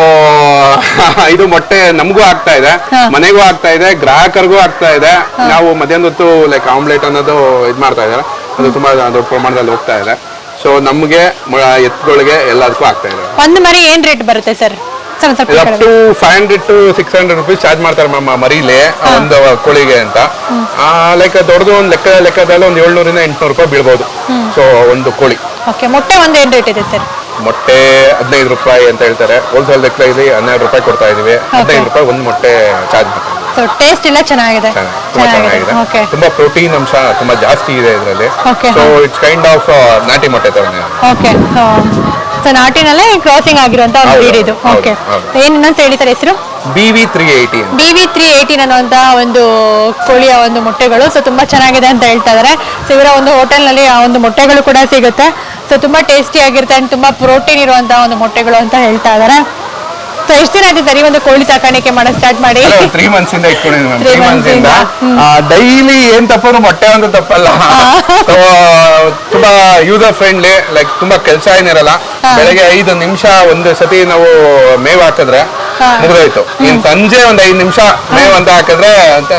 Speaker 2: ಇದು ಮೊಟ್ಟೆ ನಮಗೂ ಆಗ್ತಾ ಇದೆ. ಮನೆಗೂ ಆಗ್ತಾ ಇದೆ ಗ್ರಾಹಕರಿಗೂ ಆಗ್ತಾ ಇದೆ. ನಾವು ಮಧ್ಯಾಹ್ನ ಹೊತ್ತು ಲೈಕ್ ಆಮ್ಲೆಟ್ ಅನ್ನೋದು ಇದು ಮಾಡ್ತಾ ಇದ್ದಾರೆ. ಅದು ತುಂಬಾ ದೊಡ್ಡ ಪ್ರಮಾಣದಲ್ಲಿ ಹೋಗ್ತಾ ಇದೆ. ಸೊ ನಮಗೆ ಎತ್ತುಗಳಿಗೆ ಎಲ್ಲದಕ್ಕೂ ಆಗ್ತಾ ಇದೆ.
Speaker 1: ಒಂದು ಮರಿ ಏನ್ ರೇಟ್ ಬರುತ್ತೆ sir
Speaker 2: up to five hundred to six hundred rupees charge ಮಾಡ್ತಾರೆ ಮ್ಯಾಮ್ ಮರೀಲಿ ಒಂದು ಕೋಳಿಗೆ ಅಂತ. ಲೈಕ್ ದೊಡ್ಡದು ಒಂದು ಲೆಕ್ಕ ಲೆಕ್ಕದಲ್ಲಿ ಒಂದು ಏಳ್ನೂರಿಂದ ಎಂಟ್ನೂರು ರೂಪಾಯಿ ಬೀಳ್ಬೋದು. ಸೊ ಒಂದು ಕೋಳಿ.
Speaker 1: ಓಕೆ ಮೊಟ್ಟೆ ಒಂದು ಏನ್ ರೇಟ್ ಇದೆ ಸರ್
Speaker 2: ಮೊಟ್ಟೆ ಹದಿನೈದು ರೂಪಾಯಿ ಅಂತ ಹೇಳ್ತಾರೆ. ಹೋಲ್ಸೇಲ್ ಲೆಕ್ಕದಲ್ಲಿ ಹನ್ನೆರಡು ರೂಪಾಯಿ ಕೊಡ್ತಾ ಇದೀವಿ ಹದಿನೈದು ರೂಪಾಯಿ ಒಂದು ಮೊಟ್ಟೆ ಚಾರ್ಜ್
Speaker 1: ಸೊ ಟೇಸ್ಟ್ ಎಲ್ಲ ಚೆನ್ನಾಗಿದೆ.
Speaker 2: ತುಂಬಾ ಚೆನ್ನಾಗಿದೆ.
Speaker 1: ಓಕೆ
Speaker 2: ತುಂಬಾ ಪ್ರೋಟೀನ್ ಅಂಶ ತುಂಬಾ ಜಾಸ್ತಿ ಇದೆ ಇದರಲ್ಲಿ.
Speaker 1: Okay
Speaker 2: so it's kind of ನಾಟಿ ಮೊಟ್ಟೆ ತರನೇ
Speaker 1: ಓಕೆ ಸೊ ನಾಟಿನಲ್ಲೇ ಕ್ರಾಸಿಂಗ್ ಆಗಿರುವಂತ ಒಂದು ಬ್ರೀಡ್ ಇದು ಓಕೆ ಏನು ಹೇಳಿದ್ದಾರೆ ಹೆಸರು?
Speaker 2: B V three eighty
Speaker 1: B V three eighteen ಅನ್ನುವಂತಹ ಒಂದು ಕೋಳಿಯ ಒಂದು ಮೊಟ್ಟೆಗಳು. ಸೊ ತುಂಬಾ ಚೆನ್ನಾಗಿದೆ ಅಂತ ಹೇಳ್ತಾ ಇದಾರೆ ಸೊ ಇವರ ಒಂದು ಹೋಟೆಲ್ನಲ್ಲಿ ಆ ಒಂದು ಮೊಟ್ಟೆಗಳು ಕೂಡ ಸಿಗುತ್ತೆ. ಸೊ ತುಂಬಾ ಟೇಸ್ಟಿ ಆಗಿರುತ್ತೆ ಅಂಡ್ ತುಂಬಾ ಪ್ರೋಟೀನ್ ಇರುವಂತಹ ಒಂದು ಮೊಟ್ಟೆಗಳು ಅಂತ ಹೇಳ್ತಾ ಇದಾರೆ. ಸೊ ಎಷ್ಟು ದಿನ ಆಯ್ತು ಸರ್ ಈ ಒಂದು ಕೋಳಿ ಸಾಕಾಣಿಕೆ ಮಾಡಕ್ ಸ್ಟಾರ್ಟ್ ಮಾಡಿ?
Speaker 2: ತ್ರೀ ಮಂತ್ಸ್ ಇಂದ ಇಟ್ಕೊಂಡಿದ್ದೀನಿ ಮ್ಯಾಮ್
Speaker 1: Three
Speaker 2: ತ್ರೀ ಮಂತ್ಸ್ ಇಂದ?
Speaker 1: ಆ
Speaker 2: ಡೈಲಿ ಏನ್ ತಪ್ಪು ಮೊಟ್ಟೆ ಒಂದು ತಪ್ಪಲ್ಲ. So, ತುಂಬಾ ಯೂಸರ್ ಫ್ರೆಂಡ್ಲಿ ಲೈಕ್ ತುಂಬಾ ಕೆಲಸ ಏನಿರಲ್ಲ. ಬೆಳಗ್ಗೆ ಐದು ನಿಮಿಷ ಒಂದು ಸತಿ ನಾವು ಮೇವ್ ಹಾಕಿದ್ರೆ. ಮುಗಿದೋಯ್ತು ಇನ್ ಸಂಜೆ ಒಂದ್ ಐದು ನಿಮಿಷ ಮೇವ್ ಅಂತ ಹಾಕಿದ್ರೆ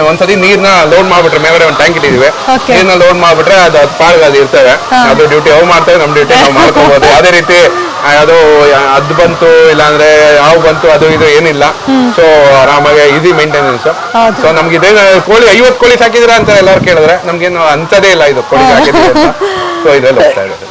Speaker 2: ಒಂದ್ಸತಿ ನೀರ್ನ ಲೋಡ್ ಮಾಡ್ಬಿಟ್ರೆ ಮೇವರೆ ಒಂದ್ ಟ್ಯಾಂಕ್ ಇಟ್ಟಿದೀವಿ. ನೀರ್ನ ಲೋಡ್ ಮಾಡ್ಬಿಟ್ರೆ ಅದು ಹತ್ತು ಪಾಡ್ಗೆ ಅದು ಇರ್ತವೆ ಅದು ಡ್ಯೂಟಿ ಅವು ಮಾಡ್ತೇವೆ ನಮ್ ಡ್ಯೂಟಿ ನಾವು ಮಾಡ್ಕೋಬಹುದು ಅದೇ ರೀತಿ ಅದು ಅದ್ ಬಂತು ಇಲ್ಲಾಂದ್ರೆ ಯಾವ್ ಬಂತು ಅದು ಇದು ಏನಿಲ್ಲ. ಸೊ ಆರಾಮಾಗಿ ಈಸಿ ಮೇಂಟೆನೆನ್ಸ್. ಸೊ ನಮ್ಗೆ ಇದೇ ಕೋಳಿ ಐವತ್ ಕೋಳಿ ಸಾಕಿದ್ರ ಅಂತ ಎಲ್ಲಾರು ಕೇಳಿದ್ರೆ ನಮ್ಗೇನು ಅಂತದೇ ಇಲ್ಲ ಇದು ಕೋಳಿ ಸಾಕಿದ್ರೆ ಸೊ ಇದ್ರಲ್ಲಿ ಹೋಗ್ತಾ ಇರೋದು.